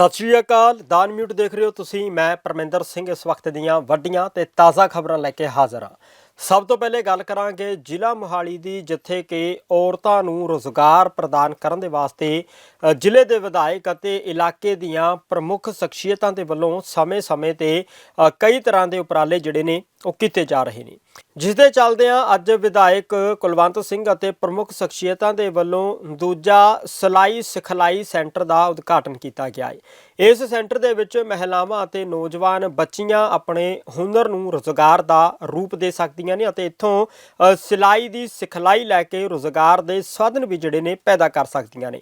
ਸਤਿ ਸ਼੍ਰੀ ਅਕਾਲ, ਦਾਨ ਮਿਊਟ ਦੇਖ ਰਹੇ ਹੋ ਤੁਸੀਂ, ਮੈਂ ਪਰਮਿੰਦਰ ਸਿੰਘ ਇਸ ਵਕਤ ਦੀਆਂ ਵੱਡੀਆਂ ਤੇ ਤਾਜ਼ਾ ਖਬਰਾਂ ਲੈ ਕੇ ਹਾਜ਼ਰ ਹਾਂ। ਸਭ ਤੋਂ ਪਹਿਲੇ ਗੱਲ ਕਰਾਂਗੇ ਜ਼ਿਲ੍ਹਾ ਮੁਹਾਲੀ ਦੀ, ਜਿੱਥੇ ਕਿ ਔਰਤਾਂ ਨੂੰ ਰੋਜ਼ਗਾਰ ਪ੍ਰਦਾਨ ਕਰਨ ਦੇ ਵਾਸਤੇ ਜ਼ਿਲ੍ਹੇ ਦੇ ਵਿਧਾਇਕ ਅਤੇ ਇਲਾਕੇ ਦੀਆਂ ਪ੍ਰਮੁੱਖ ਸ਼ਖਸੀਅਤਾਂ ਦੇ ਵੱਲੋਂ ਸਮੇਂ-ਸਮੇਂ ਤੇ ਕਈ ਤਰ੍ਹਾਂ ਦੇ ਉਪਰਾਲੇ ਜਿਹੜੇ ਨੇ, ਉਹ ਕੀਤੇ ਜਾ ਰਹੇ ਨੇ। ਜਿਸ ਦੇ ਚੱਲਦਿਆਂ ਅੱਜ ਵਿਧਾਇਕ ਕੁਲਵੰਤ ਸਿੰਘ ਅਤੇ ਪ੍ਰਮੁੱਖ ਸ਼ਖਸੀਅਤਾਂ ਦੇ ਵੱਲੋਂ ਦੂਜਾ ਸਲਾਈ ਸਿਖਲਾਈ ਸੈਂਟਰ ਦਾ ਉਦਘਾਟਨ ਕੀਤਾ ਗਿਆ ਹੈ। ਇਸ ਸੈਂਟਰ ਦੇ ਵਿੱਚ ਮਹਿਲਾਵਾਂ ਅਤੇ ਨੌਜਵਾਨ ਬੱਚੀਆਂ ਆਪਣੇ ਹੁਨਰ ਨੂੰ ਰੋਜ਼ਗਾਰ ਦਾ ਰੂਪ ਦੇ ਸਕਦੀਆਂ ਨੇ ਅਤੇ ਇੱਥੋਂ ਸਿਲਾਈ ਦੀ ਸਿਖਲਾਈ ਲੈ ਕੇ ਰੋਜ਼ਗਾਰ ਦੇ ਸਾਧਨ ਵੀ ਜਿਹੜੇ ਨੇ, ਪੈਦਾ ਕਰ ਸਕਦੀਆਂ ਨੇ।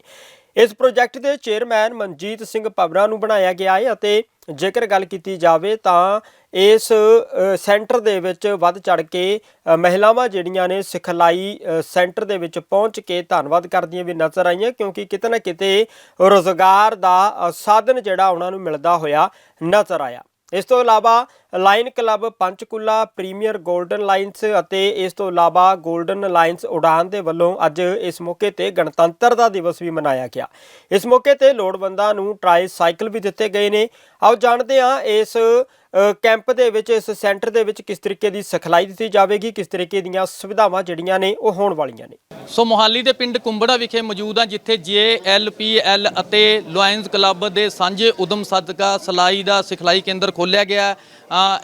ਇਸ ਪ੍ਰੋਜੈਕਟ ਦੇ ਚੇਅਰਮੈਨ ਮਨਜੀਤ ਸਿੰਘ ਪਵਰਾ ਨੂੰ ਬਣਾਇਆ ਗਿਆ ਹੈ ਅਤੇ ਜੇਕਰ ਗੱਲ ਕੀਤੀ ਜਾਵੇ ਤਾਂ ਇਸ ਸੈਂਟਰ ਦੇ ਵਿੱਚ ਵੱਧ ਚੜ ਕੇ ਮਹਿਲਾਵਾਂ ਜਿਹੜੀਆਂ ਨੇ ਸਿਖਲਾਈ ਸੈਂਟਰ ਦੇ ਵਿੱਚ ਪਹੁੰਚ ਕੇ ਧੰਨਵਾਦ ਕਰਦੀਆਂ ਵੀ ਨਜ਼ਰ ਆਈਆਂ ਕਿਉਂਕਿ ਕਿਤੇ ਨਾ ਕਿਤੇ ਰੋਜ਼ਗਾਰ ਦਾ ਸਾਧਨ ਜਿਹੜਾ ਉਹਨਾਂ ਨੂੰ ਮਿਲਦਾ ਹੋਇਆ ਨਜ਼ਰ ਆਇਆ। ਇਸ ਤੋਂ ਇਲਾਵਾ lion club Panchkula, premier golden lions ਅਤੇ ਇਸ ਤੋਂ ਇਲਾਵਾ 골ਡਨ ਲਾਈਨਸ ਉਡਾਨ ਦੇ ਵੱਲੋਂ ਅੱਜ ਇਸ ਮੌਕੇ ਤੇ ਗਣਤੰਤਰਤਾ ਦਿਵਸ ਵੀ ਮਨਾਇਆ ਗਿਆ। ਇਸ ਮੌਕੇ ਤੇ ਲੋੜਵੰਦਾਂ ਨੂੰ ਟਰਾਈ ਸਾਈਕਲ ਵੀ ਦਿੱਤੇ ਗਏ ਨੇ। ਆਓ ਜਾਣਦੇ ਹਾਂ ਇਸ ਕੈਂਪ ਦੇ ਵਿੱਚ, ਇਸ ਸੈਂਟਰ ਦੇ ਵਿੱਚ ਕਿਸ ਤਰੀਕੇ ਦੀ ਸਿਖਲਾਈ ਦਿੱਤੀ ਜਾਵੇਗੀ, ਕਿਸ ਤਰੀਕੇ ਦੀਆਂ ਸੁਵਿਧਾਵਾਂ ਜਿਹੜੀਆਂ ਨੇ ਉਹ ਹੋਣ ਵਾਲੀਆਂ ਨੇ। ਸੋ ਮੋਹਾਲੀ ਦੇ ਪਿੰਡ ਕੁੰਬੜਾ ਵਿਖੇ ਮੌਜੂਦ ਆ ਜਿੱਥੇ ਜੇਐਲਪੀਐਲ ਅਤੇ ਲਾਇਨਜ਼ ਕਲੱਬ ਦੇ ਸਾਂਝੇ ਉਦਮ ਸਦਕਾ ਸਲਾਈ ਦਾ ਸਿਖਲਾਈ ਕੇਂਦਰ ਖੋਲ੍ਹਿਆ ਗਿਆ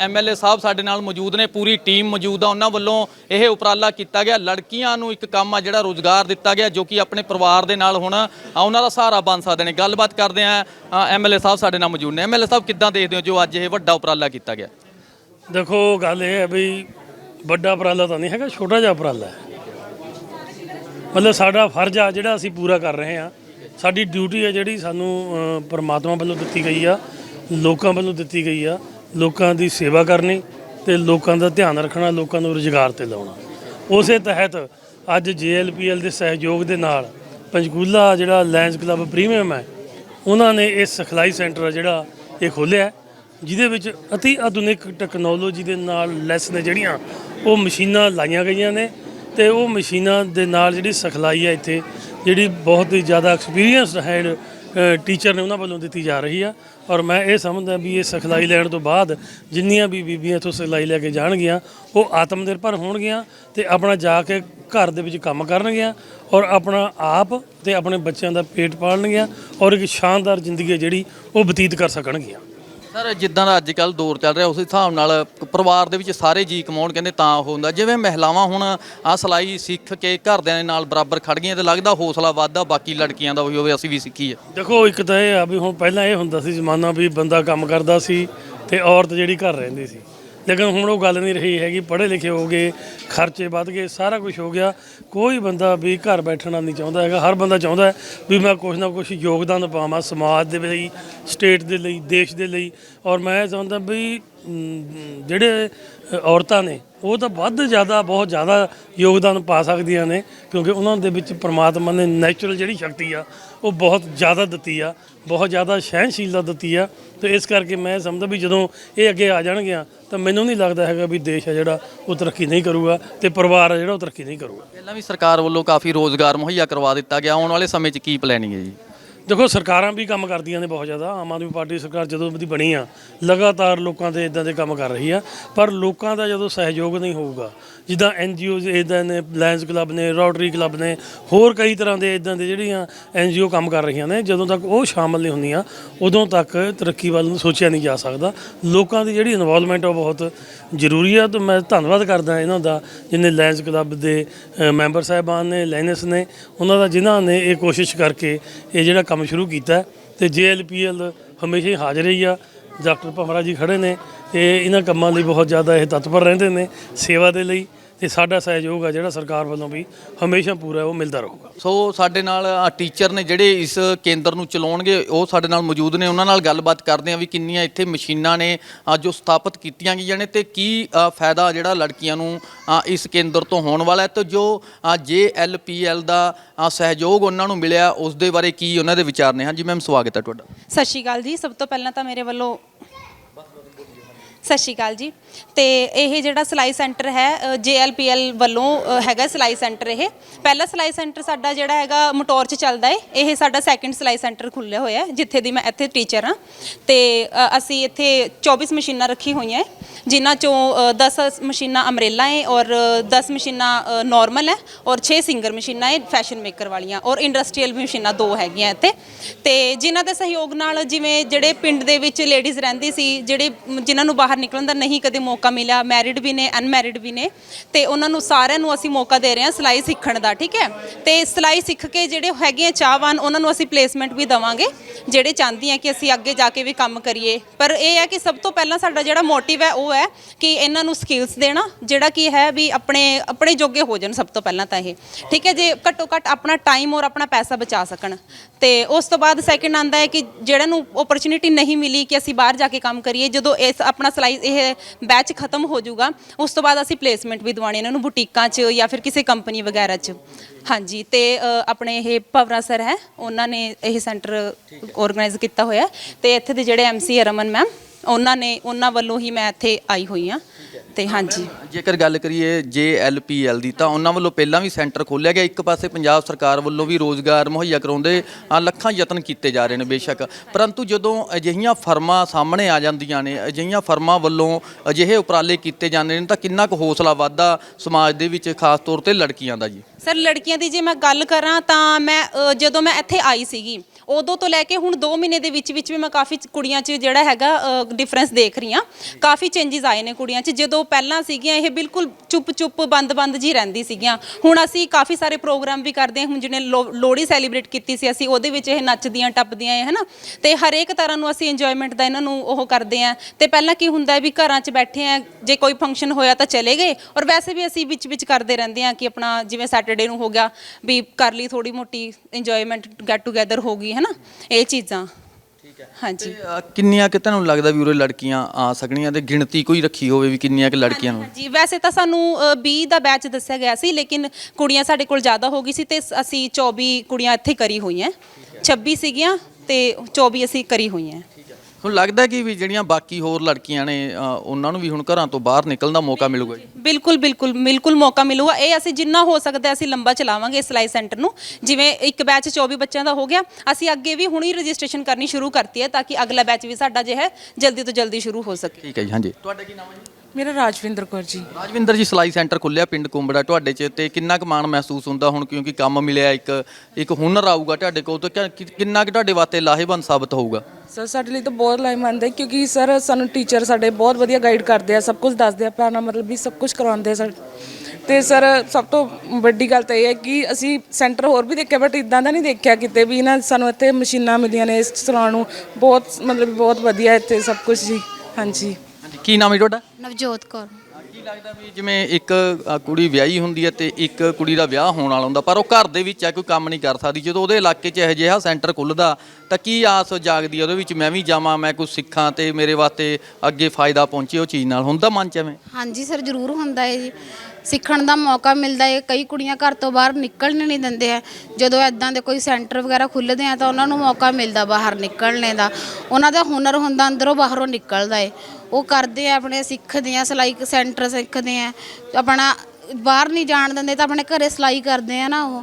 ਐਮਐਲਏ ਸਾਹਿਬ ਸਾਡੇ ਨਾਲ ਮੌਜੂਦ ਨੇ, ਪੂਰੀ ਟੀਮ ਮੌਜੂਦ ਆ। ਉਹਨਾਂ ਵੱਲੋਂ ਇਹ ਉਪਰਾਲਾ ਕੀਤਾ ਗਿਆ। ਲੜਕੀਆਂ ਨੂੰ ਇੱਕ ਕੰਮ ਆ ਜਿਹੜਾ ਰੋਜ਼ਗਾਰ ਦਿੱਤਾ ਗਿਆ, ਜੋ ਕਿ ਆਪਣੇ ਪਰਿਵਾਰ ਦੇ ਨਾਲ ਹੁਣ ਉਹਨਾਂ ਦਾ ਸਹਾਰਾ ਬਣ ਸਕਦੇ ਨੇ। ਗੱਲਬਾਤ ਕਰਦੇ ਆ ਐਮਐਲਏ ਸਾਹਿਬ ਸਾਡੇ ਨਾਲ ਮੌਜੂਦ ਨੇ। ਐਮਐਲਏ ਸਾਹਿਬ, ਕਿੱਦਾਂ ਦੇਖਦੇ ਹੋ ਜੋ ਅੱਜ ਇਹ ਵੱਡਾ ਉਪਰਾਲਾ ਕੀਤਾ ਗਿਆ? ਦੇਖੋ, ਗੱਲ ਇਹ ਹੈ ਵੀ ਵੱਡਾ ਉਪਰਾਲਾ ਤਾਂ ਨਹੀਂ ਹੈਗਾ, ਛੋਟਾ ਜਿਹਾ ਉਪਰਾਲਾ ਹੈ। ਮਤਲਬ ਸਾਡਾ ਫਰਜ਼ ਆ ਜਿਹੜਾ ਅਸੀਂ ਪੂਰਾ ਕਰ ਰਹੇ ਹਾਂ। ਸਾਡੀ ਡਿਊਟੀ ਹੈ ਜਿਹੜੀ ਸਾਨੂੰ ਪਰਮਾਤਮਾ ਵੱਲੋਂ ਦਿੱਤੀ ਗਈ ਆ, ਲੋਕਾਂ ਵੱਲੋਂ ਦਿੱਤੀ ਗਈ ਆ, ਲੋਕਾਂ ਦੀ ਸੇਵਾ ਕਰਨੀ ਤੇ ਲੋਕਾਂ ਦਾ ਧਿਆਨ ਰੱਖਣਾ, ਲੋਕਾਂ ਨੂੰ ਰੁਜ਼ਗਾਰ ਤੇ ਲਾਉਣਾ। ਉਸੇ ਤਹਿਤ ਅੱਜ ਜੇਐਲਪੀਐਲ ਦੇ ਸਹਿਯੋਗ ਦੇ ਨਾਲ ਪੰਚਕੂਲਾ ਜਿਹੜਾ ਲੈਂਸ ਕਲੱਬ ਪ੍ਰੀਮੀਅਮ ਹੈ, ਉਹਨਾਂ ਨੇ ਇਹ ਸਿਖਲਾਈ ਸੈਂਟਰ ਜਿਹੜਾ ਇਹ ਖੋਲ੍ਹਿਆ ਜਿਹਦੇ ਵਿੱਚ ਅਤੀ ਆਧੁਨਿਕ ਟੈਕਨੋਲੋਜੀ ਦੇ ਨਾਲ ਲੈਸ ਨੇ ਜਿਹੜੀਆਂ ਉਹ ਮਸ਼ੀਨਾਂ ਲਾਈਆਂ ਗਈਆਂ ਨੇ। ਤੇ ਉਹ ਮਸ਼ੀਨਾਂ ਦੇ ਨਾਲ ਜਿਹੜੀ ਸਿਖਲਾਈ ਹੈ ਇੱਥੇ, ਜਿਹੜੀ ਬਹੁਤ ਹੀ ਜ਼ਿਆਦਾ ਐਕਸਪੀਰੀਅੰਸਡ ਹੈਡ ਟੀਚਰ ਨੇ ਉਹਨਾਂ ਵੱਲੋਂ ਦਿੱਤੀ ਜਾ ਰਹੀ ਆ। ਔਰ ਮੈਂ ਇਹ ਸਮਝਦਾ ਵੀ ਇਹ ਸਿਖਲਾਈ ਲੈਣ ਤੋਂ ਬਾਅਦ ਜਿੰਨੀਆਂ ਵੀ ਬੀਬੀਆਂ ਇੱਥੋਂ ਸਿਖਲਾਈ ਲੈ ਕੇ ਜਾਣਗੀਆਂ, ਉਹ ਆਤਮ ਨਿਰਭਰ ਹੋਣਗੀਆਂ ਤੇ ਆਪਣਾ ਜਾ ਕੇ ਘਰ ਦੇ ਵਿੱਚ ਕੰਮ ਕਰਨਗੀਆਂ ਔਰ ਆਪਣਾ ਆਪ ਤੇ ਆਪਣੇ ਬੱਚਿਆਂ ਦਾ ਪੇਟ ਪਾਲਣਗੀਆਂ ਔਰ ਇੱਕ ਸ਼ਾਨਦਾਰ ਜ਼ਿੰਦਗੀ ਹੈ ਜਿਹੜੀ ਉਹ ਬਤੀਤ ਕਰ ਸਕਣਗੀਆਂ। ਸਰ, ਜਿੱਦਾਂ ਦਾ ਅੱਜ ਕੱਲ ਦੌਰ ਚੱਲ ਰਿਹਾ, ਉਸ ਹਿਸਾਬ ਨਾਲ ਪਰਿਵਾਰ ਦੇ ਵਿੱਚ ਸਾਰੇ ਜੀ ਕਮਾਉਣ ਕਹਿੰਦੇ ਤਾਂ ਉਹ ਹੁੰਦਾ। ਜਿਵੇਂ ਮਹਿਲਾਵਾਂ ਹੁਣ ਆ ਸਲਾਈ ਸਿੱਖ ਕੇ ਘਰਦਿਆਂ ਦੇ ਨਾਲ ਬਰਾਬਰ ਖੜ ਗਈਆਂ ਤੇ ਲੱਗਦਾ ਹੌਸਲਾ ਵੱਧਦਾ, ਬਾਕੀ ਲੜਕੀਆਂ ਦਾ ਵੀ ਹੋਵੇ, ਅਸੀਂ ਵੀ ਸਿੱਖੀਏ ਦੇਖੋ, ਇੱਕ ਤਾਂ ਇਹ ਆ ਵੀ ਹੁਣ ਪਹਿਲਾਂ ਇਹ ਹੁੰਦਾ ਸੀ ਜ਼ਮਾਨਾ ਵੀ ਬੰਦਾ ਕੰਮ ਕਰਦਾ ਸੀ ਤੇ ਔਰਤ ਜਿਹੜੀ ਘਰ ਰਹਿੰਦੀ ਸੀ। ਲੇਕਿਨ ਹੁਣ ਉਹ ਗੱਲ ਨਹੀਂ ਰਹੀ ਹੈਗੀ, ਪੜ੍ਹੇ ਲਿਖੇ ਹੋ ਗਏ, ਖਰਚੇ ਵੱਧ ਗਏ, ਸਾਰਾ ਕੁਝ ਹੋ ਗਿਆ। ਕੋਈ ਬੰਦਾ ਵੀ ਘਰ ਬੈਠਣਾ ਨਹੀਂ ਚਾਹੁੰਦਾ ਹੈਗਾ। ਹਰ ਬੰਦਾ ਚਾਹੁੰਦਾ ਹੈ ਵੀ ਮੈਂ ਕੁਝ ਨਾ ਕੁਝ ਯੋਗਦਾਨ ਪਾਵਾਂ ਸਮਾਜ ਦੇ ਲਈ, ਸਟੇਟ ਦੇ ਲਈ, ਦੇਸ਼ ਦੇ ਲਈ। ਔਰ ਮੈਂ ਇਹ ਚਾਹੁੰਦਾ ਵੀ ਜਿਹੜੇ ਔਰਤਾਂ ਨੇ ਉਹ ਤਾਂ ਵੱਧ ਜ਼ਿਆਦਾ, ਬਹੁਤ ਜ਼ਿਆਦਾ ਯੋਗਦਾਨ ਪਾ ਸਕਦੀਆਂ ਨੇ, ਕਿਉਂਕਿ ਉਹਨਾਂ ਦੇ ਵਿੱਚ ਪ੍ਰਮਾਤਮਾ ਨੇ ਨੈਚੁਰਲ ਜਿਹੜੀ ਸ਼ਕਤੀ ਆ, ਉਹ ਬਹੁਤ ਜ਼ਿਆਦਾ ਦਿੱਤੀ ਆ, ਬਹੁਤ ਜ਼ਿਆਦਾ ਸਹਿਣਸ਼ੀਲਤਾ ਦਿੱਤੀ ਆ। ਤੇ ਇਸ ਕਰਕੇ ਮੈਂ ਸਮਝਦਾ ਵੀ ਜਦੋਂ ਇਹ ਅੱਗੇ ਆ ਜਾਣਗੀਆਂ, ਤਾਂ ਮੈਨੂੰ ਨਹੀਂ ਲੱਗਦਾ ਹੈਗਾ ਵੀ ਦੇਸ਼ ਆ ਜਿਹੜਾ, ਉਹ ਤਰੱਕੀ ਨਹੀਂ ਕਰੂਗਾ ਤੇ ਪਰਿਵਾਰ ਆ ਜਿਹੜਾ, ਉਹ ਤਰੱਕੀ ਨਹੀਂ ਕਰੂਗਾ। ਪਹਿਲਾਂ ਵੀ ਸਰਕਾਰ ਵੱਲੋਂ ਕਾਫੀ ਰੋਜ਼ਗਾਰ ਮੁਹੱਈਆ ਕਰਵਾ ਦਿੱਤਾ ਗਿਆ, ਆਉਣ ਵਾਲੇ ਸਮੇਂ 'ਚ ਕੀ ਪਲੈਨਿੰਗ ਹੈ ਜੀ? ਦੇਖੋ, ਸਰਕਾਰਾਂ ਵੀ ਕੰਮ ਕਰਦੀਆਂ ਨੇ ਬਹੁਤ ਜ਼ਿਆਦਾ। ਆਮ ਆਦਮੀ ਪਾਰਟੀ ਸਰਕਾਰ ਜਦੋਂ ਦੀ ਬਣੀ ਆ, ਲਗਾਤਾਰ ਲੋਕਾਂ ਦੇ ਇਦਾਂ ਦੇ ਕੰਮ ਕਰ ਰਹੀ ਆ, ਪਰ ਲੋਕਾਂ ਦਾ ਜਦੋਂ ਸਹਿਯੋਗ ਨਹੀਂ ਹੋਊਗਾ ਜਿੱਦਾਂ ਐਨਜੀਓਜ਼ ਇਦਾਂ ਨੇ ਲਾਇਨਸ ਕਲੱਬ ਨੇ ਰੋਟਰੀ ਕਲੱਬ ਨੇ, ਹੋਰ ਕਈ ਤਰ੍ਹਾਂ ਦੇ ਇਦਾਂ ਦੇ ਜਿਹੜੀਆਂ ਐਨਜੀਓ ਕੰਮ ਕਰ ਰਹੀਆਂ ਨੇ, ਜਦੋਂ ਤੱਕ ਉਹ ਸ਼ਾਮਲ ਨਹੀਂ ਹੁੰਦੀਆਂ, ਉਦੋਂ ਤੱਕ ਤਰੱਕੀ ਵੱਲ ਨੂੰ ਸੋਚਿਆ ਨਹੀਂ ਜਾ ਸਕਦਾ। ਲੋਕਾਂ ਦੀ ਜਿਹੜੀ ਇਨਵੋਲਵਮੈਂਟ ਉਹ ਬਹੁਤ ਜ਼ਰੂਰੀ ਆ, ਤੇ ਮੈਂ ਧੰਨਵਾਦ ਕਰਦਾ ਇਹਨਾਂ ਦਾ, ਜਿਨੇ ਲਾਇਨਸ ਕਲੱਬ ਦੇ ਮੈਂਬਰ ਸਾਹਿਬਾਨ ਨੇ ਲਾਇਨਸ ਨੇ, ਉਹਨਾਂ ਦਾ ਜਿਨ੍ਹਾਂ ਨੇ ਇਹ ਕੋਸ਼ਿਸ਼ ਕਰਕੇ ਇਹ ਜਿਹੜਾ ਕੰਮ ਸ਼ੁਰੂ ਕੀਤਾ ਹੈ। ਤੇ ਜੇਐਲਪੀਐਲ ਹਮੇਸ਼ਾ ਹੀ ਹਾਜ਼ਰ ਹੀ ਆ, ਡਾਕਟਰ ਭਮਰਾ ਜੀ ਖੜੇ ਨੇ ਤੇ ਇਹਨਾਂ ਕੰਮਾਂ ਲਈ ਬਹੁਤ ਜ਼ਿਆਦਾ ਇਹ ਤਤਪਰ ਰਹਿੰਦੇ ਨੇ ਸੇਵਾ ਦੇ ਲਈ ਤੇ ਸਾਡਾ ਸਹਿਯੋਗ ਆ ਜਿਹੜਾ ਸਰਕਾਰ ਵੱਲੋਂ ਵੀ ਹਮੇਸ਼ਾ ਪੂਰਾ ਉਹ ਮਿਲਦਾ ਰਹੂਗਾ। ਸੋ ਸਾਡੇ ਨਾਲ ਟੀਚਰ ਨੇ ਜਿਹੜੇ ਇਸ ਕੇਂਦਰ ਨੂੰ ਚਲਾਉਣਗੇ ਉਹ ਸਾਡੇ ਨਾਲ ਮੌਜੂਦ ਨੇ। ਉਹਨਾਂ ਨਾਲ ਗੱਲਬਾਤ ਕਰਦੇ ਆ ਵੀ ਕਿੰਨੀਆਂ ਇੱਥੇ ਮਸ਼ੀਨਾਂ ਨੇ ਜੋ ਸਥਾਪਿਤ ਕੀਤੀਆਂ ਗਈਆਂ ਨੇ ਤੇ ਕੀ ਫਾਇਦਾ ਜਿਹੜਾ ਲੜਕੀਆਂ ਨੂੰ ਇਸ ਕੇਂਦਰ ਤੋਂ ਹੋਣ ਵਾਲਾ ਹੈ ਤੇ ਜੋ ਜੇਐਲਪੀਐਲ ਦਾ ਸਹਿਯੋਗ ਉਹਨਾਂ ਨੂੰ ਮਿਲਿਆ ਉਸ ਦੇ ਬਾਰੇ ਕੀ ਉਹਨਾਂ ਦੇ ਵਿਚਾਰ ਨੇ? ਹਾਂਜੀ ਮੈਮ ਸਵਾਗਤ ਹੈ ਤੁਹਾਡਾ। ਸਤਿ ਸ਼੍ਰੀ ਅਕਾਲ ਜੀ। ਸਭ ਤੋਂ ਪਹਿਲਾਂ ਤਾਂ ਮੇਰੇ ਵੱਲੋਂ ਸਤਿ ਸ਼੍ਰੀ ਅਕਾਲ ਜੀ। ਤੇ ਇਹ ਜਿਹੜਾ ਸਿਲਾਈ ਸੈਂਟਰ ਹੈ JLPL ਵੱਲੋਂ ਹੈਗਾ ਸਿਲਾਈ ਸੈਂਟਰ ਇਹ। ਪਹਿਲਾ ਸਿਲਾਈ ਸੈਂਟਰ ਸਾਡਾ ਜਿਹੜਾ ਹੈਗਾ ਮਟੌਰ 'ਚ ਚੱਲਦਾ ਏ। ਇਹ ਸਾਡਾ ਸੈਕੰਡ ਸਿਲਾਈ ਸੈਂਟਰ ਖੁੱਲ੍ਹਿਆ ਹੋਇਆ ਜਿੱਥੇ ਦੀ ਮੈਂ ਇੱਥੇ ਟੀਚਰ ਹਾਂ। ਤੇ ਅਸੀਂ ਇੱਥੇ 24 ਮਸ਼ੀਨਾਂ ਰੱਖੀ ਹੋਈਆਂ ਏ ਜਿਨ੍ਹਾਂ ਚੋਂ ਅ, 10 ਮਸ਼ੀਨਾਂ ਅਮਰੇਲਾ ਏ ਔਰ 10 ਮਸ਼ੀਨਾਂ ਨਾਰਮਲ ਹੈ ਔਰ 6 ਸਿੰਗਰ ਮਸ਼ੀਨਾਂ ਏ ਫੈਸ਼ਨ ਮੇਕਰ ਵਾਲੀਆਂ ਔਰ ਇੰਡਸਟਰੀਅਲ ਮਸ਼ੀਨਾਂ ਦੋ ਹੈਗੀਆਂ ਇੱਥੇ। ਤੇ ਜਿਨ੍ਹਾਂ ਦੇ ਸਹਿਯੋਗ ਨਾਲ ਜਿਵੇਂ ਜਿਹੜੇ ਪਿੰਡ ਦੇ ਵਿੱਚ ਲੇਡੀਜ਼ ਰਹਿੰਦੀ ਸੀ ਜਿਹੜੇ ਜਿਨ੍ਹਾਂ ਨੂੰ ਬਾਹਰ ਬਾਹਰ ਨਿਕਲਣ ਦਾ ਨਹੀਂ ਕਦੇ ਮੌਕਾ ਮਿਲਿਆ ਮੈਰਿਡ ਵੀ ਨੇ ਅਨਮੈਰਿਡ ਵੀ ਨੇ, ਤੇ ਉਹਨਾਂ ਨੂੰ ਸਾਰਿਆਂ ਨੂੰ ਅਸੀਂ ਮੌਕਾ ਦੇ ਰਹੇ ਹਾਂ ਸਿਲਾਈ ਸਿੱਖਣ ਦਾ, ਠੀਕ ਹੈ? ਤੇ ਸਿਲਾਈ ਸਿੱਖ ਕੇ ਜਿਹੜੇ ਹੈਗੇ ਚਾਹਵਾਨ, ਉਹਨਾਂ ਨੂੰ ਅਸੀਂ ਪਲੇਸਮੈਂਟ ਵੀ ਦਵਾਂਗੇ, ਜਿਹੜੇ ਚਾਹੁੰਦੀ ਆ ਕਿ ਅਸੀਂ ਅੱਗੇ ਜਾ ਕੇ ਵੀ ਕੰਮ ਕਰੀਏ। ਪਰ ਇਹ ਹੈ ਕਿ ਸਭ ਤੋਂ ਪਹਿਲਾਂ ਸਾਡਾ ਜਿਹੜਾ ਮੋਟਿਵ ਹੈ, ਉਹ ਹੈ ਕਿ ਇਹਨਾਂ ਨੂੰ ਸਕਿੱਲਸ ਦੇਣਾ, ਜਿਹੜਾ ਕੀ ਹੈ ਵੀ ਆਪਣੇ ਆਪਣੇ ਜੋਗੇ ਹੋ ਜਾਣ ਸਭ ਤੋਂ ਪਹਿਲਾਂ ਤਾਂ ਇਹ। ਠੀਕ ਹੈ ਜੇ ਘੱਟੋ ਘੱਟ ਆਪਣਾ ਟਾਈਮ ਔਰ ਆਪਣਾ ਪੈਸਾ ਬਚਾ ਸਕਣ। ਤੇ ਉਸ ਤੋਂ ਬਾਅਦ ਸੈਕਿੰਡ ਆਂਦਾ ਹੈ ਕਿ ਜਿਹੜਾ ਨੂੰ ਓਪਰਚ्युनिटी ਨਹੀਂ ਮਿਲੀ ਕਿ ਅਸੀਂ ਬਾਹਰ ਜਾ ਕੇ ਕੰਮ ਕਰੀਏ, ਜਦੋਂ ਇਸ ਆਪਣਾ ਸਿਲਾਈ ਇਹ ਬੈਚ ਖਤਮ ਹੋ ਜਾਊਗਾ ਉਸ ਤੋਂ ਬਾਅਦ ਅਸੀਂ ਪਲੇਸਮੈਂਟ ਵੀ ਦਿਵਾਣੀ ਇਹਨਾਂ ਨੂੰ ਬੁਟੀਕਾਂ 'ਚ ਜਾਂ ਫਿਰ ਕਿਸੇ ਕੰਪਨੀ ਵਗੈਰਾ 'ਚ। ਹਾਂਜੀ ਤੇ ਅ, ਆਪਣੇ ਇਹ ਭਵਰਾ ਸਰ ਹੈ ਉਹਨਾਂ ਨੇ ਇਹ ਸੈਂਟਰ ਆਰਗੇਨਾਈਜ਼ ਕੀਤਾ ਹੋਇਆ ਤੇ ਇੱਥੇ ਦੇ ਜਿਹੜੇ ਐਮਸੀ ਰਮਨ ਮੈਮ ਉਹਨਾਂ ਨੇ ਉਹਨਾਂ ਵੱਲੋਂ ਹੀ ਮੈਂ ਇੱਥੇ ਆਈ ਹੋਈ ਹਾਂ। ਤੇ ਹਾਂਜੀ। ਜੇਕਰ ਗੱਲ ਕਰੀਏ JLPL ਦੀ ਤਾਂ ਉਹਨਾਂ ਵੱਲੋਂ ਪਹਿਲਾਂ ਵੀ ਸੈਂਟਰ ਖੋਲ੍ਹਿਆ ਗਿਆ। ਇੱਕ ਪਾਸੇ ਪੰਜਾਬ ਸਰਕਾਰ ਵੱਲੋਂ ਵੀ ਰੋਜ਼ਗਾਰ ਮੁਹੱਈਆ ਕਰਾਉਂਦੇ ਆ ਲੱਖਾਂ ਯਤਨ ਕੀਤੇ ਜਾ ਰਹੇ ਨੇ ਬੇਸ਼ੱਕ। ਪਰੰਤੂ ਜਦੋਂ ਅਜਿਹੀਆਂ ਫਰਮਾਂ ਸਾਹਮਣੇ ਆ ਜਾਂਦੀਆਂ ਨੇ ਅਜਿਹੀਆਂ ਫਰਮਾਂ ਵੱਲੋਂ ਅਜਿਹੇ ਉਪਰਾਲੇ ਕੀਤੇ ਜਾਂਦੇ ਨੇ ਤਾਂ ਕਿੰਨਾ ਕੁ ਹੌਸਲਾ ਵੱਧਦਾ ਸਮਾਜ ਦੇ ਵਿੱਚ ਖਾਸ ਤੌਰ ਤੇ ਲੜਕੀਆਂ ਦਾ ਜੀ? ਸਰ ਲੜਕੀਆਂ ਦੀ ਜੇ ਮੈਂ ਗੱਲ ਕਰਾਂ ਤਾਂ ਮੈਂ ਜਦੋਂ ਮੈਂ ਇੱਥੇ ਆਈ ਸੀਗੀ ਉਦੋਂ ਤੋਂ ਲੈ ਕੇ ਹੁਣ 2 ਮਹੀਨੇ ਦੇ ਵਿੱਚ ਵਿੱਚ ਵੀ ਮੈਂ ਕਾਫੀ ਕੁੜੀਆਂ 'ਚ ਜਿਹੜਾ ਹੈਗਾ ਡਿਫਰੈਂਸ ਦੇਖ ਰਹੀ ਹਾਂ। ਕਾਫੀ ਚੇਂਜਸ ਆਏ ਨੇ ਕੁੜੀਆਂ 'ਚ। ਜਦੋਂ ਪਹਿਲਾਂ ਸੀਗੀਆਂ, ਇਹ ਬਿਲਕੁਲ ਚੁੱਪ ਚੁੱਪ, ਬੰਦ ਬੰਦ ਜੀ ਰਹਿੰਦੀ ਸੀਗੀਆਂ। ਹੁਣ ਅਸੀਂ ਕਾਫੀ ਸਾਰੇ ਪ੍ਰੋਗਰਾਮ ਵੀ ਕਰਦੇ ਹਾਂ। ਹੁਣ ਜਿਹਨੇ ਲੋ- ਲੋਹੜੀ ਸੈਲੀਬ੍ਰੇਟ ਕੀਤੀ ਸੀ, ਅਸੀਂ ਉਹਦੇ ਵਿੱਚ ਇਹ ਨੱਚਦੀਆਂ, ਟੱਪਦੀਆਂ ਹੈ ਨਾ ਤੇ ਹਰੇਕ ਤਰ੍ਹਾਂ ਨੂੰ ਅਸੀਂ ਇੰਜੋਇਮੈਂਟ ਦਾ ਇਹਨਾਂ ਨੂੰ ਉਹ ਕਰਦੇ ਹਾਂ। ਤੇ ਪਹਿਲਾਂ ਕੀ ਹੁੰਦਾ ਵੀ ਘਰਾਂ 'ਚ ਬੈਠੇ ਆ ਜੇ ਕੋਈ ਫੰਕਸ਼ਨ ਹੋਇਆ ਤਾਂ ਚਲੇ ਗਏ। ਔਰ ਵੈਸੇ ਵੀ ਅਸੀਂ ਵਿੱਚ ਵਿੱਚ ਕਰਦੇ ਰਹਿੰਦੇ ਹਾਂ ਕਿ ਆਪਣਾ ਜਿਵੇਂ ਸੈਟਰਡੇ ਨੂੰ ਹੋ ਗਿਆ ਵੀ ਕਰ ਲਈ ਥੋੜੀ ਮੋਟੀ ਇੰਜੋਇਮੈਂਟ ਗੈਟ ਟੂਗੇਦਰ ਹੋ ਗਈ ਹੈ ਨਾ ਇਹ ਚੀਜ਼ਾਂ। ਠੀਕ ਹੈ। ਹਾਂਜੀ। ਤੇ, ਅ, ਕਿੰਨੀਆਂ ਕਿ ਤੁਹਾਨੂੰ ਲੱਗਦਾ ਵੀ ਉਰੇ ਲੜਕੀਆਂ ਆ ਸਕਣੀਆਂ ਤੇ ਗਿਣਤੀ ਕੋਈ ਰੱਖੀ ਹੋਵੇ ਵੀ ਕਿੰਨੀਆਂ ਕਿ ਲੜਕੀਆਂ ਨੂੰ? ਜੀ ਵੈਸੇ ਤਾਂ ਸਾਨੂੰ ਅ, 20 ਦਾ ਬੈਚ ਦੱਸਿਆ ਗਿਆ ਸੀ ਲੇਕਿਨ ਕੁੜੀਆਂ ਸਾਡੇ ਕੋਲ ਜ਼ਿਆਦਾ ਹੋ ਗਈ ਸੀ ਤੇ ਸ- ਅਸੀਂ 24 ਕੁੜੀਆਂ ਇੱਥੇ ਕਰੀ ਹੋਈਆਂ। 26 ਸੀਗੀਆਂ ਤੇ 24 ਅਸੀਂ ਕਰੀ ਹੋਈਆਂ। ਹੁਣ ਲੱਗਦਾ ਕਿ ਵੀ ਜਿਹੜੀਆਂ ਬਾਕੀ ਹੋਰ ਲੜਕੀਆਂ ਨੇ ਅ, ਉਹਨਾਂ ਨੂੰ ਵੀ ਹੁਣ ਘਰਾਂ ਤੋਂ ਬਾਹਰ ਨਿਕਲਣ ਦਾ ਮੌਕਾ ਮਿਲੂਗਾ ਜੀ। ਬਿਲਕੁਲ ਬਿਲਕੁਲ ਬਿਲਕੁਲ ਮੌਕਾ ਮਿਲੂਗਾ। ਇਹ ਅਸੀਂ ਜਿੰਨਾ ਹੋ ਸਕਦਾ ਅਸੀਂ ਲੰਬਾ ਚਲਾਵਾਂਗੇ ਇਸ ਸਿਲਾਈ ਸੈਂਟਰ ਨੂੰ। ਜਿਵੇਂ ਇੱਕ ਬੈਚ 24 ਬੱਚਿਆਂ ਦਾ ਹੋ ਗਿਆ ਅਸੀਂ ਅੱਗੇ ਵੀ ਹੁਣੀ ਰਜਿਸਟ੍ਰੇਸ਼ਨ ਕਰਨੀ ਸ਼ੁਰੂ ਕਰਤੀ ਹੈ ਤਾਂ ਕਿ ਅਗਲਾ ਬੈਚ ਵੀ ਸਾਡਾ ਜੇ ਹੈ ਜਲਦੀ ਤੋਂ ਜਲਦੀ ਸ਼ੁਰੂ ਹੋ ਸਕੇ। ਠੀਕ ਹੈ ਜੀ ਹਾਂਜੀ। ਤੁਹਾਡਾ ਕੀ ਨਾਮ ਹੈ ਜੀ? ਮੇਰਾ ਰਾਜਵਿੰਦਰ ਕੌਰ ਜੀ। ਰਾਜਵਿੰਦਰ ਜੀ ਸਿਲਾਈ ਸੈਂਟਰ ਖੁੱਲਿਆ ਪਿੰਡ ਕੁੰਬੜਾ ਤੁਹਾਡੇ 'ਚ ਤੇ ਕਿੰਨਾ ਕੁ ਮਾਣ ਮਹਿਸੂਸ ਹੁੰਦਾ ਹੁਣ ਕਿਉਂਕਿ ਕੰਮ ਮਿਲਿਆ ਇੱਕ ਇੱਕ ਹੁਨਰ ਆਊਗਾ ਤੁਹਾਡੇ ਕੋਲ ਤੇ ਕਿੰਨਾ ਕੁ ਤੁਹਾਡੇ ਵਾਸਤੇ ਲਾਹੇਵੰਦ ਸਾਬਤ ਹੋਊਗਾ? ਸਰ ਸਾਡੇ ਲਈ ਤਾਂ ਬਹੁਤ ਲਾਇਮੰਦ ਹੈ ਕਿਉਂਕਿ ਸਰ ਸਾਨੂੰ ਟੀਚਰ ਸਾਡੇ ਬਹੁਤ ਵਧੀਆ ਗਾਈਡ ਕਰਦੇ ਆ ਸਭ ਕੁਝ ਦੱਸਦੇ ਆ ਪਿਆਰ ਮਤਲਬ ਵੀ ਸਭ ਕੁਝ ਕਰਵਾਉਂਦੇ ਆ ਸਰ। ਤੇ ਸਰ ਸਭ ਤੋਂ ਵੱਡੀ ਗੱਲ ਤਾਂ ਇਹ ਹੈ ਕਿ ਅਸੀਂ ਸੈਂਟਰ ਹੋਰ ਵੀ ਦੇਖਿਆ ਬਟ ਇਦਾਂ ਦਾ ਨਹੀਂ ਦੇਖਿਆ ਕਿਤੇ ਵੀ ਨਾ ਸਾਨੂੰ ਇੱਥੇ ਮਸ਼ੀਨਾਂ ਮਿਲੀਆਂ ਨੇ ਇਸ ਚਲਾਉਣ ਨੂੰ। ਬਹੁਤ ਮਤਲਬ ਬਹੁਤ ਵਧੀਆ ਇੱਥੇ ਸਭ ਕੁਝ ਜੀ। ਹਾਂਜੀ। ਕੀ ਨਾਮ ਹੈ ਤੁਹਾਡਾ? ਨਵਜੋਤ ਕੌਰ। ਕੀ ਲੱਗਦਾ ਵੀ ਜਿਵੇਂ ਇੱਕ ਅ, ਕੁੜੀ ਵਿਆਹੀ ਹੁੰਦੀ ਹੈ ਤੇ ਇੱਕ ਕੁੜੀ ਦਾ ਵਿਆਹ ਹੋਣ ਵਾਲਾ ਹੁੰਦਾ ਪਰ ਉਹ ਘਰ ਦੇ ਵਿੱਚ ਆ ਕੋਈ ਕੰਮ ਨਹੀਂ ਕਰ ਸਕਦੀ। ਜਦੋਂ ਉਹਦੇ ਇਲਾਕੇ 'ਚ ਇਹੋ ਜਿਹਾ ਸੈਂਟਰ ਖੁੱਲਦਾ ਤਾਂ ਕੀ ਆਸ ਜਾਗਦੀ ਹੈ ਉਹਦੇ ਵਿੱਚ ਮੈਂ ਵੀ ਜਾਵਾਂ ਮੈਂ ਕੁਝ ਸਿੱਖਾਂ ਤੇ ਮੇਰੇ ਵਾਸਤੇ ਅੱਗੇ ਫਾਇਦਾ ਪਹੁੰਚੇ ਉਹ ਚੀਜ਼ ਨਾਲ? ਹੁੰਦਾ ਮਨ 'ਚ ਐਵੇਂ? ਹਾਂਜੀ ਸਰ ਜ਼ਰੂਰ ਹੁੰਦਾ ਹੈ ਜੀ। ਸਿੱਖਣ ਦਾ ਮੌਕਾ ਮਿਲਦਾ ਹੈ। ਕਈ ਕੁੜੀਆਂ ਘਰ ਤੋਂ ਬਾਹਰ ਨਿਕਲਣ ਨਹੀਂ ਦਿੰਦੇ ਹੈ ਜਦੋਂ ਐਦਾਂ ਦੇ ਕੋਈ ਸੈਂਟਰ ਵਗੈਰਾ ਖੁੱਲ੍ਹਦੇ ਆ ਤਾਂ ਉਹਨਾਂ ਨੂੰ ਮੌਕਾ ਮਿਲਦਾ ਬਾਹਰ ਨਿਕਲਣੇ ਦਾ। ਉਹਨਾਂ ਦਾ ਹੁਨਰ ਹੁੰਦਾ ਅੰਦਰੋਂ ਬਾਹਰੋਂ ਨਿਕਲਦਾ ਹੈ ਉਹ ਕਰਦੇ ਆ ਆਪਣੇ, ਸਿੱਖਦੇ ਆ, ਸਿਲਾਈ ਸੈਂਟਰ ਸਿੱਖਦੇ ਆ। ਆਪਣਾ ਬਾਹਰ ਨਹੀਂ ਜਾਣ ਦਿੰਦੇ ਤਾਂ ਆਪਣੇ ਘਰੇ ਸਿਲਾਈ ਕਰਦੇ ਆ ਨਾ ਉਹ।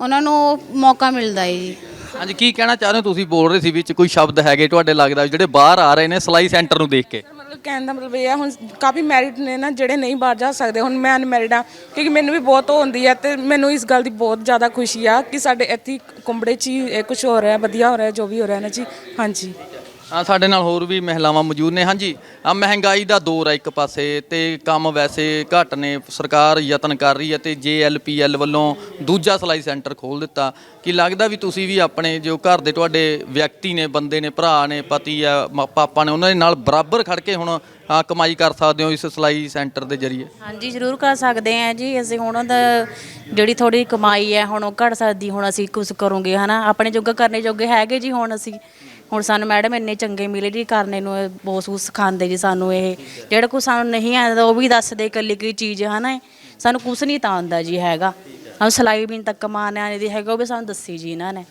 ਉਹਨਾਂ ਨੂੰ ਮੌਕਾ ਮਿਲਦਾ ਹੈ ਜੀ। ਹਾਂਜੀ, ਕੀ ਕਹਿਣਾ ਚਾਹ ਰਹੇ ਹੋ? ਤੁਸੀਂ ਬੋਲ ਰਹੇ ਸੀ ਵਿੱਚ ਕੋਈ ਸ਼ਬਦ ਹੈਗੇ ਤੁਹਾਡੇ ਲੱਗਦਾ ਜਿਹੜੇ ਬਾਹਰ ਆ ਰਹੇ ਨੇ ਸਿਲਾਈ ਸੈਂਟਰ ਨੂੰ ਦੇਖ ਕੇ। ਕਹਿਣ ਦਾ ਮਤਲਬ ਇਹ ਆ, ਹੁਣ ਕਾਫੀ ਮੈਰਿਡ ਨੇ ਨਾ ਜਿਹੜੇ ਨਹੀਂ ਬਾਹਰ ਜਾ ਸਕਦੇ, ਹੁਣ ਮੈਂ ਅਨਮੈਰਿਡ ਆ, ਕਿਉਂਕਿ ਮੈਨੂੰ ਵੀ ਬਹੁਤ ਉਹ ਹੁੰਦੀ ਹੈ ਤੇ ਮੈਨੂੰ ਇਸ ਗੱਲ ਦੀ ਬਹੁਤ ਜ਼ਿਆਦਾ ਖੁਸ਼ੀ ਆ ਕਿ ਸਾਡੇ ਇੱਥੇ ਕੁੰਬੜੇ 'ਚ ਹੀ ਇਹ ਕੁਝ ਹੋ ਰਿਹਾ, ਵਧੀਆ ਹੋ ਰਿਹਾ, ਜੋ ਵੀ ਹੋ ਰਿਹਾ ਨਾ ਜੀ, ਹਾਂਜੀ। ਆ ਸਾਡੇ ਨਾਲ ਹੋਰ ਵੀ ਮਹਿਲਾਵਾਂ ਮੌਜੂਦ ਨੇ। ਹਾਂਜੀ ਆ ਮਹਿੰਗਾਈ ਦਾ ਦੌਰ ਹੈ ਇੱਕ ਪਾਸੇ ਤੇ ਕੰਮ ਵੈਸੇ ਘੱਟ ਨੇ। ਸਰਕਾਰ ਯਤਨ ਕਰ ਰਹੀ ਹੈ ਤੇ JLPL ਵੱਲੋਂ ਦੂਜਾ ਸਿਲਾਈ ਸੈਂਟਰ ਖੋਲ ਦਿੱਤਾ। ਕੀ ਲੱਗਦਾ ਵੀ ਤੁਸੀਂ ਵੀ ਆਪਣੇ ਜੋ ਘਰ ਦੇ ਤੁਹਾਡੇ ਵਿਅਕਤੀ ਨੇ ਬੰਦੇ ਨੇ ਭਰਾ ਨੇ ਪਤੀ ਆ ਮ- ਪਾਪਾ ਨੇ ਉਹਨਾਂ ਦੇ ਨਾਲ ਬਰਾਬਰ ਖੜ ਕੇ ਹੁਣ ਆ, ਕਮਾਈ ਕਰ ਸਕਦੇ ਹੋ ਇਸ ਸਿਲਾਈ ਸੈਂਟਰ ਦੇ ਜ਼ਰੀਏ? ਹਾਂਜੀ ਜ਼ਰੂਰ ਕਰ ਸਕਦੇ ਆ ਜੀ। ਅਸੀਂ ਹੁਣ ਉਹਦਾ ਜਿਹੜੀ ਥੋੜੀ ਕਮਾਈ ਹੈ ਹੁਣ ਉਹ ਘਟ ਸਕਦੀ ਹੁਣ ਅਸੀਂ ਕੁਝ ਕਰੋਗੇ ਹਨਾ? ਆਪਣੇ ਜੋਗਾ ਕਰਨੇ ਜੋਗੇ ਹੈਗੇ ਜੀ ਹੁਣ ਅਸੀਂ। ਹੁਣ ਸਾਨੂੰ ਮੈਡਮ ਇੰਨੇ ਚੰਗੇ ਮਿਲੇ ਜੀ, ਕਰਨੇ ਨੂੰ ਇਹ ਬਹੁਤ ਕੁਛ ਸਿਖਾਉਂਦੇ ਜੀ ਸਾਨੂੰ ਇਹ। ਜਿਹੜਾ ਕੁਛ ਸਾਨੂੰ ਨਹੀਂ ਆਉਂਦਾ, ਉਹ ਵੀ ਦੱਸਦੇ ਇਕੱਲੀ ਕੋਈ ਚੀਜ਼ ਹੈ ਹਨਾ ਸਾਨੂੰ ਕੁਛ ਨਹੀਂ ਤਾਂ ਆਉਂਦਾ ਜੀ ਹੈਗਾ। ਹਮ ਸਿਲਾਈ ਵੀ ਤੱਕ ਕਮਾਨ ਆਣੇ ਦੀ ਹੈਗਾ, ਉਹ ਵੀ ਸਾਨੂੰ ਦੱਸੀ ਜੀ ਇਹਨਾਂ ਨੇ।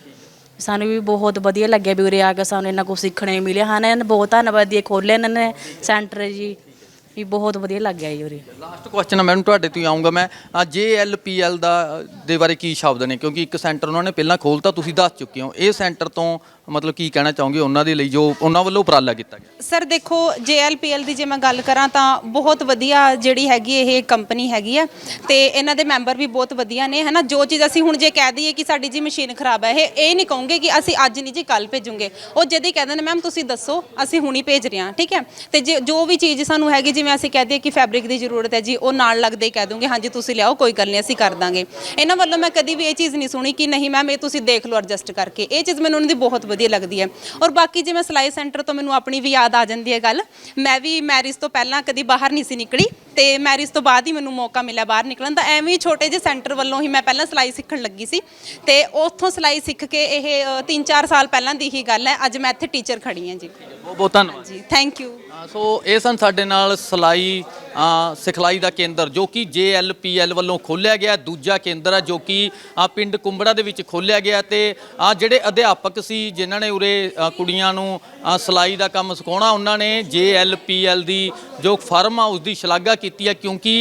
ਸਾਨੂੰ ਵੀ ਬਹੁਤ ਵਧੀਆ ਲੱਗਿਆ ਵੀ ਉਰੇ ਆ ਕੇ ਸਾਨੂੰ ਇੰਨਾ ਕੁਛ ਸਿੱਖਣ ਨੂੰ ਮਿਲਿਆ। ਹਨ ਇਹਨਾਂ ਬਹੁਤ ਧੰਨਵਾਦ ਜੀ ਖੋਲ੍ਹਿਆ ਇਹਨਾਂ ਨੇ ਸੈਂਟਰ ਜੀ। ਵੀ ਬਹੁਤ ਵਧੀਆ ਲੱਗਿਆ ਜੀ ਉਰੇ। ਲਾਸਟ ਕੁਐਸਚਨ ਮੈਡਮ, ਤੁਹਾਡੇ ਤੋਂ ਹੀ ਆਉਂਗਾ ਮੈਂ। ਜੇਐਲਪੀਐਲ ਦਾ, ਦੇ ਬਾਰੇ ਕੀ ਸ਼ਬਦ ਨੇ? ਕਿਉਂਕਿ ਇੱਕ ਸੈਂਟਰ ਉਹਨਾਂ ਨੇ ਪਹਿਲਾਂ ਖੋਲਤਾ ਤੁਸੀਂ ਦੱਸ ਚੁੱਕੇ ਹੋ। ਇਹ ਸੈਂਟਰ ਤੋਂ ਮਤਲਬ ਕੀ ਕਹਿਣਾ ਚਾਹੋਗੇ ਉਹਨਾਂ ਦੇ ਲਈ ਜੋ ਉਹਨਾਂ ਵੱਲੋਂ ਉਪਰਾਲਾ ਕੀਤਾ ਗਿਆ? ਸਰ, ਦੇਖੋ JLPL ਦੀ ਜੇ ਮੈਂ ਗੱਲ ਕਰਾਂ ਤਾਂ ਬਹੁਤ ਵਧੀਆ ਜਿਹੜੀ ਹੈਗੀ ਇਹ ਕੰਪਨੀ ਹੈਗੀ ਆ ਤੇ ਇਹਨਾਂ ਦੇ ਮੈਂਬਰ ਵੀ ਬਹੁਤ ਵਧੀਆ ਨੇ, ਹਨਾ? ਜੋ ਚੀਜ਼ ਅਸੀਂ ਹੁਣ ਜੇ ਕਹਿ ਦਈਏ ਕਿ ਸਾਡੀ ਜੀ ਮਸ਼ੀਨ ਖਰਾਬ ਹੈ ਇਹ ਇਹ ਨਹੀਂ ਕਹੋਗੇ ਕਿ ਅਸੀਂ ਅੱਜ ਨਹੀਂ ਜੀ ਕੱਲ ਭੇਜੂਗੇ। ਉਹ ਜਦ ਹੀ ਕਹਿੰਦੇ ਨੇ ਮੈਮ, ਤੁਸੀਂ ਦੱਸੋ, ਅਸੀਂ ਹੁਣੀ ਭੇਜ ਰਹੇ ਹਾਂ ਠੀਕ ਹੈ? ਤੇ ਜੇ ਜੋ ਵੀ ਚੀਜ਼ ਸਾਨੂੰ ਹੈਗੀ, ਜਿਵੇਂ ਅਸੀਂ ਕਹਿ ਦਈਏ ਕਿ ਫੈਬਰਿਕ ਦੀ ਜ਼ਰੂਰਤ ਹੈ ਜੀ, ਉਹ ਨਾਲ ਲੱਗਦੇ ਹੀ ਕਹਿ ਦੂੰਗੇ, ਹਾਂਜੀ, ਤੁਸੀਂ ਲਿਆਓ, ਕੋਈ ਗੱਲ ਨਹੀਂ, ਅਸੀਂ ਕਰ ਦਾਂਗੇ। ਇਹਨਾਂ ਵੱਲੋਂ ਮੈਂ ਕਦੀ ਵੀ ਇਹ ਚੀਜ਼ ਨਹੀਂ ਸੁਣੀ ਕਿ, ਨਹੀਂ, ਮੈਮ, ਇਹ ਤੁਸੀਂ ਦੇਖ ਲਓ, ਐਡਜਸਟ ਕਰਕੇ। ਇਹ ਚੀਜ਼ ਮੈਨੂੰ ਉਹਨਾਂ ਦੀ ਬਹੁਤ ਵਧੀਆ ਲੱਗਦੀ ਹੈ। ਔਰ ਬਾਕੀ ਜਿਵੇਂ ਸਿਲਾਈ ਸੈਂਟਰ ਤੋਂ ਮੈਨੂੰ ਆਪਣੀ ਵੀ ਯਾਦ ਆ ਜਾਂਦੀ ਹੈ ਗੱਲ, ਮੈਂ ਵੀ ਮੈਰਿਜ ਤੋਂ ਪਹਿਲਾਂ ਕਦੀ ਬਾਹਰ ਨਹੀਂ ਸੀ ਨਿਕਲੀ। ਤੇ ਮੈਰਿਜ ਤੋਂ ਬਾਅਦ ਹੀ ਮੈਨੂੰ ਮੌਕਾ ਮਿਲਿਆ ਬਾਹਰ ਨਿਕਲਣ ਦਾ। ਐਵੇਂ ਹੀ ਛੋਟੇ ਜਿਹੇ ਸੈਂਟਰ ਵੱਲੋਂ ਹੀ ਮੈਂ ਪਹਿਲਾਂ ਸਿਲਾਈ ਸਿੱਖਣ ਲੱਗੀ ਸੀ ਤੇ ਉੱਥੋਂ ਸਿਲਾਈ ਸਿੱਖ ਕੇ ਇਹ 3-4 ਸਾਲ ਪਹਿਲਾਂ ਦੀ ਹੀ ਗੱਲ ਹੈ। ਅੱਜ ਮੈਂ ਇੱਥੇ ਟੀਚਰ ਖੜੀ ਹਾਂ ਜੀ। ਬਹੁਤ ਬਹੁਤ ਧੰਨਵਾਦ। ਜੀ ਥੈਂਕ ਯੂ ਸੋ ਇਹ ਸਨ ਸਾਡੇ ਨਾਲ ਸਿਲਾਈ ਸਿਖਲਾਈ ਦਾ ਕੇਂਦਰ ਜੋ ਕਿ JLPL ਵੱਲੋਂ ਖੋਲ੍ਹਿਆ ਗਿਆ। ਦੂਜਾ ਕੇਂਦਰ ਹੈ ਜੋ ਕਿ ਪਿੰਡ ਕੁੰਬੜਾ ਦੇ ਵਿੱਚ ਖੋਲ੍ਹਿਆ ਗਿਆ ਤੇ ਆ ਜਿਹੜੇ ਅਧਿਆਪਕ ਸੀ ਜਿਨ੍ਹਾਂ ਨੇ ਉਰੇ ਕੁੜੀਆਂ ਨੂੰ ਸਿਲਾਈ ਦਾ ਕੰਮ ਸਿਖਾਉਣਾ ਉਹਨਾਂ ਨੇ JLPL ਦੀ ਜੋ ਫਰਮ ਆ ਉਸ ਦੀ ਸ਼ਲਾਘਾ ਕੀਤੀ ਹੈ ਕਿਉਂਕਿ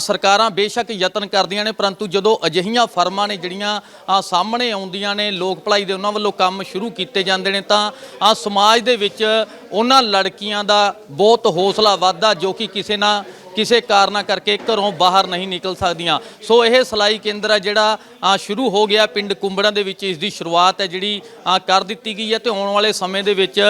ਸਰਕਾਰਾਂ ਬੇਸ਼ੱਕ ਯਤਨ ਕਰਦੀਆਂ ਨੇ ਪਰੰਤੂ ਜਦੋਂ ਅਜਿਹੀਆਂ ਫਰਮਾਂ ਨੇ ਜਿਹੜੀਆਂ ਸਾਹਮਣੇ ਆਉਂਦੀਆਂ ਨੇ ਲੋਕ ਭਲਾਈ ਦੇ ਉਹਨਾਂ ਵੱਲੋਂ ਕੰਮ ਸ਼ੁਰੂ ਕੀਤੇ ਜਾਂਦੇ ਨੇ ਤਾਂ ਅ, ਸਮਾਜ ਦੇ ਵਿੱਚ ਉਹਨਾਂ ਲੜਕੀਆਂ ਦਾ ਬਹੁਤ ਹੌਸਲਾ ਵੱਧਦਾ ਜੋ ਕਿ ਕਿਸੇ ਨਾ ਕਿਸੇ ਕਾਰਨਾ ਕਰਕੇ ਘਰੋਂ ਬਾਹਰ ਨਹੀਂ ਨਿਕਲ ਸਕਦੀਆਂ। ਸੋ ਇਹ ਸਿਲਾਈ ਕੇਂਦਰ ਹੈ ਜਿਹੜਾ ਸ਼ੁਰੂ ਹੋ ਗਿਆ ਪਿੰਡ ਕੁੰਬੜਾਂ ਦੇ ਵਿੱਚ ਇਸ ਦੀ ਸ਼ੁਰੂਆਤ ਹੈ ਜਿਹੜੀ ਕਰ ਦਿੱਤੀ ਗਈ ਹੈ ਤੇ ਆਉਣ ਵਾਲੇ ਸਮੇਂ ਦੇ ਵਿੱਚ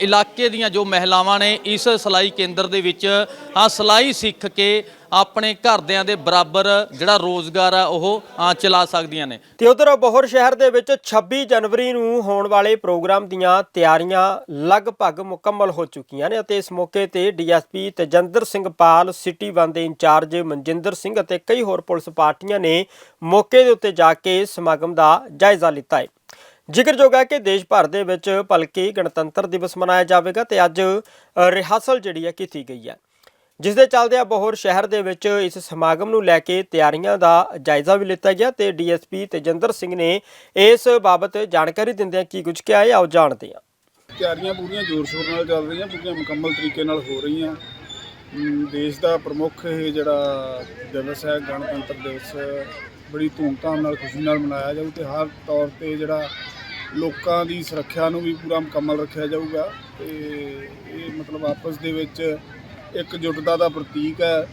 ਇਲਾਕੇ ਦੀਆਂ ਜੋ ਮਹਿਲਾਵਾਂ ਨੇ ਇਸ ਸਿਲਾਈ ਕੇਂਦਰ ਦੇ ਵਿੱਚ ਅ, ਸਿਲਾਈ ਸਿੱਖ ਕੇ ਆਪਣੇ ਘਰਦਿਆਂ ਦੇ ਬਰਾਬਰ ਜਿਹੜਾ ਰੋਜ਼ਗਾਰ ਆ ਉਹ ਚਲਾ ਸਕਦੀਆਂ ਨੇ। ਤੇ ਉਧਰ ਬੋਹਰ ਸ਼ਹਿਰ ਦੇ ਵਿੱਚ 26 ਜਨਵਰੀ ਨੂੰ ਹੋਣ ਵਾਲੇ ਪ੍ਰੋਗਰਾਮ ਦੀਆਂ ਤਿਆਰੀਆਂ ਲਗਭਗ ਮੁਕੰਮਲ ਹੋ ਚੁੱਕੀਆਂ ਨੇ ਅਤੇ ਇਸ ਮੌਕੇ ਤੇ DSP Tejinder Singh Pal city one ਦੇ ਇੰਚਾਰਜ ਮਨਜਿੰਦਰ ਸਿੰਘ ਅਤੇ ਕਈ ਹੋਰ ਪੁਲਿਸ ਪਾਰਟੀਆਂ ਨੇ ਮੌਕੇ ਦੇ ਉੱਤੇ ਜਾ ਕੇ ਸਮਾਗਮ ਦਾ ਜਾਇਜ਼ਾ ਲਿੱਤਾ ਹੈ। ਜ਼ਿਕਰਯੋਗ ਹੈ ਕਿ ਦੇਸ਼ ਭਰ ਦੇ ਵਿੱਚ ਭਲਕੇ ਗਣਤੰਤਰ ਦਿਵਸ ਮਨਾਇਆ ਜਾਵੇਗਾ ਤੇ ਅੱਜ ਅ, ਰਿਹਰਸਲ ਜਿਹੜੀ ਹੈ ਕੀਤੀ ਗਈ ਹੈ। ਜਿਸ ਦੇ ਚੱਲਦਿਆਂ ਬਹੌਰ ਸ਼ਹਿਰ ਦੇ ਵਿੱਚ ਇਸ ਸਮਾਗਮ ਨੂੰ ਲੈ ਕੇ ਤਿਆਰੀਆਂ ਦਾ ਜਾਇਜ਼ਾ ਵੀ ਲਿੱਤਾ ਗਿਆ ਤੇ ਡੀਐਸਪੀ ਤੇਜਿੰਦਰ ਸਿੰਘ ਨੇ ਇਸ ਬਾਬਤ ਜਾਣਕਾਰੀ ਦਿੰਦਿਆਂ ਕੀ ਕੁਝ ਕਿਹਾ ਹੈ ਆਓ ਜਾਣਦੇ ਹਾਂ। ਤਿਆਰੀਆਂ ਪੂਰੀਆਂ ਜ਼ੋਰ ਸ਼ੋਰ ਨਾਲ ਚੱਲ ਰਹੀਆਂ, ਪੂਰੀਆਂ ਮੁਕੰਮਲ ਤਰੀਕੇ ਨਾਲ ਹੋ ਰਹੀਆਂ। ਦੇਸ਼ ਦਾ ਪ੍ਰਮੁੱਖ ਇਹ ਜਿਹੜਾ ਦਿਵਸ ਹੈ, ਗਣਤੰਤਰ ਦਿਵਸ, ਬੜੀ ਧੂਮਧਾਮ ਨਾਲ, ਖੁਸ਼ੀ ਨਾਲ ਮਨਾਇਆ ਜਾਊ ਤੇ ਹਰ ਤੌਰ ਤੇ ਜਿਹੜਾ ਲੋਕਾਂ ਦੀ ਸੁਰੱਖਿਆ ਨੂੰ ਵੀ ਪੂਰਾ ਮੁਕੰਮਲ ਰੱਖਿਆ ਜਾਊਗਾ ਤੇ ਇਹ ਮਤਲਬ ਆਪਸ ਦੇ ਵਿੱਚ ਇਕਜੁੱਟਤਾ ਦਾ ਪ੍ਰਤੀਕ ਹੈ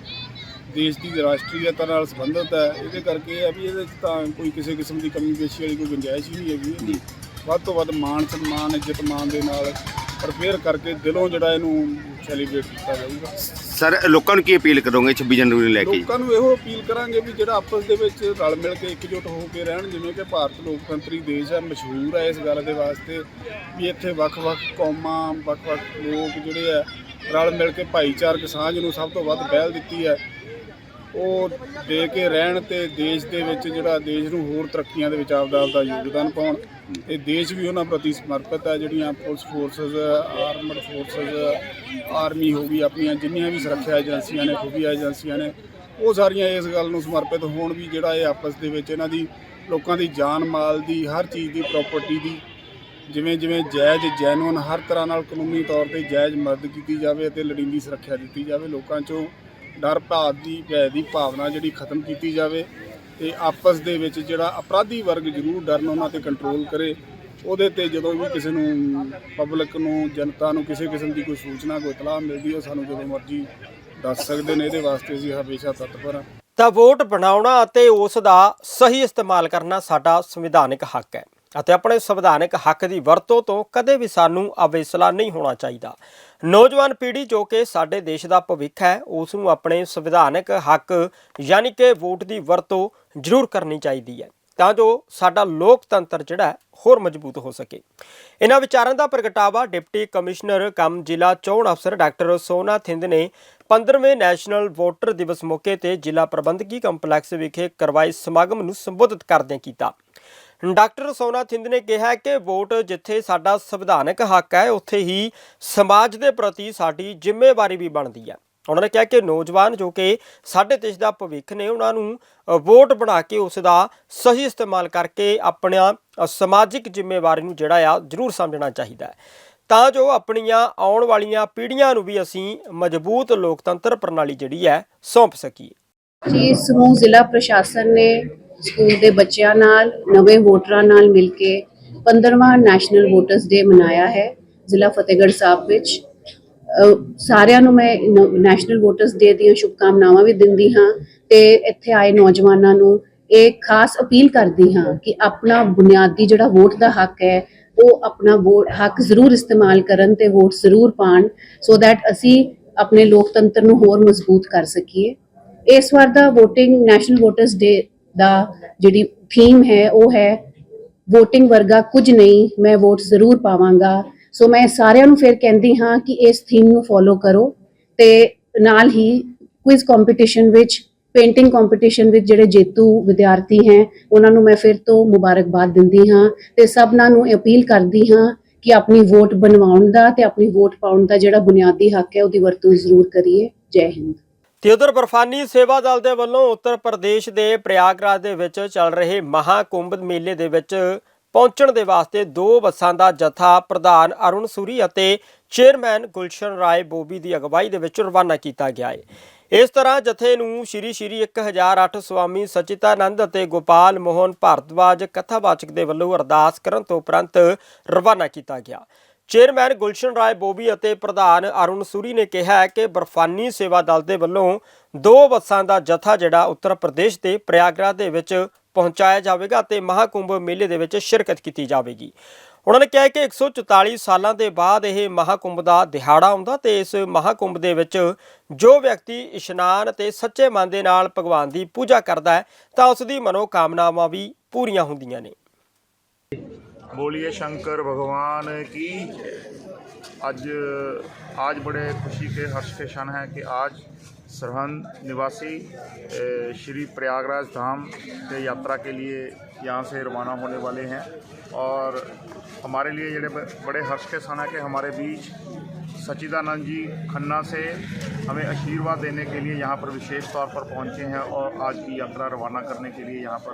ਦੇਸ਼ ਦੀ ਰਾਸ਼ਟਰੀਅਤਾ ਨਾਲ ਸੰਬੰਧਿਤ ਹੈ। ਇਹਦੇ ਕਰਕੇ ਇਹ ਹੈ ਵੀ ਇਹਦੇ 'ਚ ਤਾਂ ਕੋਈ ਕਿਸੇ ਕਿਸਮ ਦੀ ਕਮੀ ਪੇਸ਼ੀ ਵਾਲੀ ਕੋਈ ਗੁੰਜਾਇਸ਼ ਹੀ ਨਹੀਂ ਹੈਗੀ ਇਹਦੀ। ਵੱਧ ਤੋਂ ਵੱਧ ਮਾਣ ਸਨਮਾਨ ਇੱਜ਼ਤ ਮਾਨ ਦੇ ਨਾਲ ਪ੍ਰਪੇਅਰ ਕਰਕੇ ਦਿਲੋਂ ਜਿਹੜਾ ਇਹਨੂੰ ਸੈਲੀਬ੍ਰੇਟ ਕੀਤਾ ਜਾਊਗਾ। ਸਰ ਲੋਕਾਂ ਨੂੰ ਕੀ ਅਪੀਲ ਕਰੋਗੇ 26 ਜਨਵਰੀ ਨੂੰ ਲੈ ਕੇ? ਲੋਕਾਂ ਨੂੰ ਇਹੋ ਅਪੀਲ ਕਰਾਂਗੇ ਵੀ ਜਿਹੜਾ ਆਪਸ ਦੇ ਵਿੱਚ ਰਲ ਮਿਲ ਕੇ ਇਕਜੁੱਟ ਹੋ ਕੇ ਰਹਿਣ ਜਿਵੇਂ ਕਿ ਭਾਰਤ ਲੋਕਤੰਤਰੀ ਦੇਸ਼ ਹੈ ਮਸ਼ਹੂਰ ਹੈ ਇਸ ਗੱਲ ਦੇ ਵਾਸਤੇ ਵੀ ਇੱਥੇ ਵੱਖ-ਵੱਖ ਕੌਮਾਂ ਵੱਖ-ਵੱਖ ਲੋਕ ਜਿਹੜੇ ਆ ਰਲ ਮਿਲ ਕੇ ਭਾਈਚਾਰਕ ਸਾਂਝ ਨੂੰ ਸਭ ਤੋਂ ਵੱਧ ਪਹਿਲ ਦਿੱਤੀ ਹੈ। ਉਹ ਦੇ ਕੇ ਰਹਿਣ ਤੇ ਦੇਸ਼ ਦੇ ਵਿੱਚ ਜਿਹੜਾ ਦੇਸ਼ ਨੂੰ ਹੋਰ ਤਰੱਕੀਆਂ ਦੇ ਵਿੱਚ ਆਪਦਾ ਆਪਦਾ ਯੋਗਦਾਨ ਪਾਉਣ, ਤੇ ਦੇਸ਼ ਵੀ ਉਹਨਾਂ ਪ੍ਰਤੀ ਸਮਰਪਿਤ ਹੈ। ਜਿਹੜੀਆਂ police forces armed forces army ਹੋ ਗਈ, ਆਪਣੀਆਂ ਜਿੰਨੀਆਂ ਵੀ ਸੁਰੱਖਿਆ ਏਜੰਸੀਆਂ ਨੇ, ਖੁਫੀਆ ਏਜੰਸੀਆਂ ਨੇ, ਉਹ ਸਾਰੀਆਂ ਇਸ ਗੱਲ ਨੂੰ ਸਮਰਪਿਤ ਹੋਣ ਵੀ ਜਿਹੜਾ ਇਹ ਆਪਸ ਦੇ ਵਿੱਚ ਇਹਨਾਂ ਦੀ ਲੋਕਾਂ ਦੀ ਜਾਨ ਮਾਲ ਦੀ, ਹਰ ਚੀਜ਼ ਦੀ ਪ੍ਰਾਪਰਟੀ ਦੀ ਜਿਵੇਂ ਜਿਵੇਂ ਜਾਇਜ਼ ਜੈਨੂਨ ਹਰ ਤਰ੍ਹਾਂ ਨਾਲ ਕਾਨੂੰਨੀ ਤੌਰ ਤੇ ਜਾਇਜ਼ ਮਦਦ ਕੀਤੀ ਜਾਵੇ ਅਤੇ ਲੋੜੀਂਦੀ ਸੁਰੱਖਿਆ ਦਿੱਤੀ ਜਾਵੇ, ਲੋਕਾਂ 'ਚੋਂ ਡਰ, ਭਾਵ ਦੀ, ਭੈ ਦੀ ਭਾਵਨਾ ਜਿਹੜੀ ਖਤਮ ਕੀਤੀ ਜਾਵੇ ਤੇ ਆਪਸ ਦੇ ਵਿੱਚ ਜਿਹੜਾ ਅਪਰਾਧੀ ਵਰਗ ਜ਼ਰੂਰ ਡਰਨ ਉਹਨਾਂ ਤੇ ਕੰਟਰੋਲ ਕਰੇ, ਉਹਦੇ ਤੇ ਜਦੋਂ ਵੀ ਕਿਸੇ ਨੂੰ ਪਬਲਿਕ ਨੂੰ, ਜਨਤਾ ਨੂੰ ਕਿਸੇ ਕਿਸਮ ਦੀ ਕੋਈ ਸੂਚਨਾ, ਕੋਈ ਇਤਲਾਹ ਮਿਲਦੀ ਹੈ ਉਹ ਸਾਨੂੰ ਜਦੋਂ ਮਰਜ਼ੀ ਦੱਸ ਸਕਦੇ ਨੇ, ਇਹਦੇ ਵਾਸਤੇ ਅਸੀਂ ਹਮੇਸ਼ਾ ਤਤਪਰ ਹਾਂ। ਤਾਂ ਵੋਟ ਬਣਾਉਣਾ ਅਤੇ ਉਸ ਦਾ ਸਹੀ ਇਸਤੇਮਾਲ ਕਰਨਾ ਸਾਡਾ ਸੰਵਿਧਾਨਿਕ ਹੱਕ ਹੈ। ਅਤੇ ਆਪਣੇ ਸੰਵਿਧਾਨਕ ਹੱਕ ਦੀ ਵਰਤੋਂ ਤੋਂ ਕਦੇ ਵੀ ਸਾਨੂੰ ਅਵੇਸਲਾ ਨਹੀਂ ਹੋਣਾ ਚਾਹੀਦਾ। ਨੌਜਵਾਨ ਪੀੜ੍ਹੀ ਜੋ ਕਿ ਸਾਡੇ ਦੇਸ਼ ਦਾ ਭਵਿੱਖ ਹੈ, ਉਸ ਨੂੰ ਆਪਣੇ ਸੰਵਿਧਾਨਕ ਹੱਕ ਯਾਨੀ ਕਿ ਵੋਟ ਦੀ ਵਰਤੋਂ ਜ਼ਰੂਰ ਕਰਨੀ ਚਾਹੀਦੀ ਹੈ, ਤਾਂ ਜੋ ਸਾਡਾ ਲੋਕਤੰਤਰ ਜਿਹੜਾ ਹੋਰ ਮਜ਼ਬੂਤ ਹੋ ਸਕੇ। ਇਹਨਾਂ ਵਿਚਾਰਾਂ ਦਾ ਪ੍ਰਗਟਾਵਾ ਡਿਪਟੀ ਕਮਿਸ਼ਨਰ ਕਮ ਜ਼ਿਲ੍ਹਾ ਚੋਣ ਅਫਸਰ ਡਾਕਟਰ ਸੋਨਾ ਥਿੰਦ ਨੇ 15ਵੇਂ ਨੈਸ਼ਨਲ ਵੋਟਰ ਦਿਵਸ ਮੌਕੇ ਤੇ ਜ਼ਿਲ੍ਹਾ ਪ੍ਰਬੰਧਕੀ ਕੰਪਲੈਕਸ ਵਿਖੇ ਕਰਵਾਏ ਸਮਾਗਮ ਨੂੰ ਸੰਬੋਧਿਤ ਕਰਦਿਆਂ ਕੀਤਾ। ਡਾਕਟਰ ਸੋਨਾ ਥਿੰਦ ਨੇ ਕਿਹਾ ਕਿ ਵੋਟ ਜਿੱਥੇ ਸਾਡਾ ਸੰਵਿਧਾਨਕ ਹੱਕ ਹੈ, ਉੱਥੇ ਹੀ ਸਮਾਜ ਦੇ ਪ੍ਰਤੀ ਸਾਡੀ ਜ਼ਿੰਮੇਵਾਰੀ ਵੀ ਬਣਦੀ ਹੈ। ਉਹਨਾਂ ਨੇ ਕਿਹਾ ਕਿ ਨੌਜਵਾਨ ਜੋ ਕਿ ਸਾਡੇ ਦੇਸ਼ ਦਾ ਭਵਿੱਖ ਨੇ, ਉਹਨਾਂ ਨੂੰ ਵੋਟ ਬਣਾ ਕੇ ਉਸ ਦਾ ਸਹੀ ਇਸਤੇਮਾਲ ਕਰਕੇ ਆਪਣਾ ਸਮਾਜਿਕ ਜ਼ਿੰਮੇਵਾਰੀ ਨੂੰ ਜਿਹੜਾ ਆ ਜ਼ਰੂਰ ਸਮਝਣਾ ਚਾਹੀਦਾ ਹੈ। ਤਾਂ ਜੋ ਆਪਣੀਆਂ ਆਉਣ ਵਾਲੀਆਂ ਪੀੜ੍ਹੀਆਂ ਨੂੰ ਵੀ ਅਸੀਂ ਮਜ਼ਬੂਤ ਲੋਕਤੰਤਰ ਪ੍ਰਣਾਲੀ ਜਿਹੜੀ ਹੈ ਸੌਂਪ ਸਕੀਏ। ਇਸ ਨੂੰ ਜ਼ਿਲ੍ਹਾ ਪ੍ਰਸ਼ਾਸਨ ਨੇ ਸਕੂਲ ਦੇ ਬੱਚਿਆਂ ਨਾਲ, ਨਵੇਂ ਵੋਟਰਾਂ ਨਾਲ ਮਿਲ ਕੇ 15ਵਾਂ ਨੈਸ਼ਨਲ ਵੋਟਰਸ ਡੇ ਮਨਾਇਆ ਹੈ ਜ਼ਿਲ੍ਹਾ ਫਤਿਹਗੜ੍ਹ ਸਾਹਿਬ ਵਿੱਚ। ਸਾਰਿਆਂ ਨੂੰ ਮੈਂ ਨੈਸ਼ਨਲ ਵੋਟਰਸ ਡੇ ਦੀਆਂ ਸ਼ੁਭਕਾਮਨਾਵਾਂ ਵੀ ਦਿੰਦੀ ਹਾਂ ਤੇ ਇੱਥੇ ਆਏ ਨੌਜਵਾਨਾਂ ਨੂੰ ਇਹ ਖਾਸ ਅਪੀਲ ਕਰਦੀ ਹਾਂ ਕਿ ਆਪਣਾ ਬੁਨਿਆਦੀ ਜਿਹੜਾ ਵੋਟ ਦਾ ਹੱਕ ਹੈ, ਉਹ ਆਪਣਾ ਵੋਟ ਹੱਕ ਜ਼ਰੂਰ ਇਸਤੇਮਾਲ ਕਰਨ ਤੇ ਵੋਟ ਜ਼ਰੂਰ ਪਾਣ ਸੋ ਥੈਟ ਅਸੀਂ ਆਪਣੇ ਲੋਕਤੰਤਰ ਨੂੰ ਹੋਰ ਮਜ਼ਬੂਤ ਕਰ ਸਕੀਏ। ਇਸ ਵਾਰ ਦਾ VOTING ਨੈਸ਼ਨਲ ਵੋਟਰਸ ਡੇ ਦਾ ਜਿਹੜੀ ਥੀਮ ਹੈ, ਉਹ ਹੈ VOTING ਵਰਗਾ ਕੁਝ ਨਹੀਂ, ਮੈਂ ਵੋਟ ਜ਼ਰੂਰ ਪਾਵਾਂਗਾ। ਸੋ ਮੈਂ ਸਾਰਿਆਂ ਨੂੰ ਫਿਰ ਕਹਿੰਦੀ ਹਾਂ ਕਿ ਇਸ ਥੀਮ ਨੂੰ ਫੋਲੋ ਕਰੋ ਤੇ ਨਾਲ ਹੀ ਕੁਇਜ਼ ਕੰਪੀਟੀਸ਼ਨ ਵਿੱਚ ਪੇਂਟਿੰਗ ਕੰਪੀਟੀਸ਼ਨ ਵਿੱਚ ਜਿਹੜੇ ਜੇਤੂ ਵਿਦਿਆਰਥੀ ਹੈ, ਉਹਨਾਂ ਨੂੰ ਮੈਂ ਫਿਰ ਤੋਂ ਮੁਬਾਰਕਬਾਦ ਦਿੰਦੀ ਹਾਂ ਤੇ ਸਭਨਾਂ ਨੂੰ ਅਪੀਲ ਕਰਦੀ ਹਾਂ ਕਿ ਆਪਣੀ ਵੋਟ ਬਣਵਾਉਣ ਦਾ ਤੇ ਆਪਣੀ ਵੋਟ ਪਾਉਣ ਦਾ ਜਿਹੜਾ ਬੁਨਿਆਦੀ ਹੱਕ ਹੈ, ਉਹਦੀ ਵਰਤੋਂ ਜ਼ਰੂਰ ਕਰੀਏ। ਜੈ ਹਿੰਦ। ਤੇ ਉਧਰ ਬਰਫਾਨੀ ਸੇਵਾ ਦਲ ਦੇ ਵੱਲੋਂ ਉੱਤਰ ਪ੍ਰਦੇਸ਼ ਦੇ ਪ੍ਰਯਾਗਰਾਜ ਦੇ ਵਿੱਚ ਚੱਲ ਰਹੇ ਮਹਾਕੁੰਭ ਮੇਲੇ ਦੇ ਵਿੱਚ ਪਹੁੰਚਣ ਦੇ ਵਾਸਤੇ ਦੋ ਬੱਸਾਂ ਦਾ ਜਥਾ ਪ੍ਰਧਾਨ ਅਰੁਣ ਸੂਰੀ ਅਤੇ ਚੇਅਰਮੈਨ ਗੁਲਸ਼ਨ ਰਾਏ ਬੋਬੀ ਦੀ ਅਗਵਾਈ ਦੇ ਵਿੱਚ ਰਵਾਨਾ ਕੀਤਾ ਗਿਆ ਹੈ। ਇਸ ਤਰ੍ਹਾਂ ਜਥੇ ਨੂੰ ਸ਼੍ਰੀ ਸ਼੍ਰੀ 1008 ਸਵਾਮੀ ਸਚਿਤਾਨੰਦ ਅਤੇ ਗੋਪਾਲ ਮੋਹਨ ਭਾਰਦਵਾਜ ਕਥਾਵਾਚਕ ਦੇ ਵੱਲੋਂ ਅਰਦਾਸ ਕਰਨ ਤੋਂ ਉਪਰੰਤ ਰਵਾਨਾ ਕੀਤਾ ਗਿਆ। ਚੇਅਰਮੈਨ ਗੁਲਸ਼ਨ ਰਾਏ ਬੋਬੀ ਅਤੇ ਪ੍ਰਧਾਨ ਅਰੁਣ ਸੂਰੀ ਨੇ ਕਿਹਾ ਕਿ ਬਰਫਾਨੀ ਸੇਵਾ ਦਲ ਦੇ ਵੱਲੋਂ ਦੋ ਬੱਸਾਂ ਦਾ ਜਥਾ ਜਿਹੜਾ ਉੱਤਰ ਪ੍ਰਦੇਸ਼ ਦੇ ਪ੍ਰਯਾਗਰਾਜ ਦੇ ਵਿੱਚ ਪਹੁੰਚਾਇਆ ਜਾਵੇਗਾ ਤੇ ਮਹਾਕੁੰਭ ਮੇਲੇ ਦੇ ਵਿੱਚ ਸ਼ਿਰਕਤ ਕੀਤੀ ਜਾਵੇਗੀ। ਉਹਨਾਂ ਨੇ ਕਿਹਾ ਹੈ ਕਿ 144 ਸਾਲਾਂ ਦੇ ਬਾਅਦ ਇਹ ਮਹਾਕੁੰਭ ਦਾ ਦਿਹਾੜਾ ਆਉਂਦਾ ਤੇ ਇਸ ਮਹਾਕੁੰਭ ਦੇ ਵਿੱਚ ਜੋ ਵਿਅਕਤੀ ਇਸ਼ਨਾਨ ਤੇ ਸੱਚੇ ਮਨ ਦੇ ਨਾਲ ਭਗਵਾਨ ਦੀ ਪੂਜਾ ਕਰਦਾ ਹੈ, ਤਾਂ ਉਸ ਦੀ ਮਨੋਕਾਮਨਾਵਾਂ ਵੀ ਪੂਰੀਆਂ ਹੁੰਦੀਆਂ ਨੇ। बोलिए शंकर, भगवान की। आज आज बड़े खुशी के, हर्ष के क्षण हैं कि आज सरहंद निवासी श्री प्रयागराज धाम के यात्रा के लिए यहाँ से रवाना होने वाले हैं। और हमारे लिए ये बड़े हर्ष के क्षण है कि हमारे बीच सचिदानंद जी खन्ना से हमें आशीर्वाद देने के लिए यहाँ पर विशेष तौर पर पहुँचे हैं और आज की यात्रा रवाना करने के लिए यहाँ पर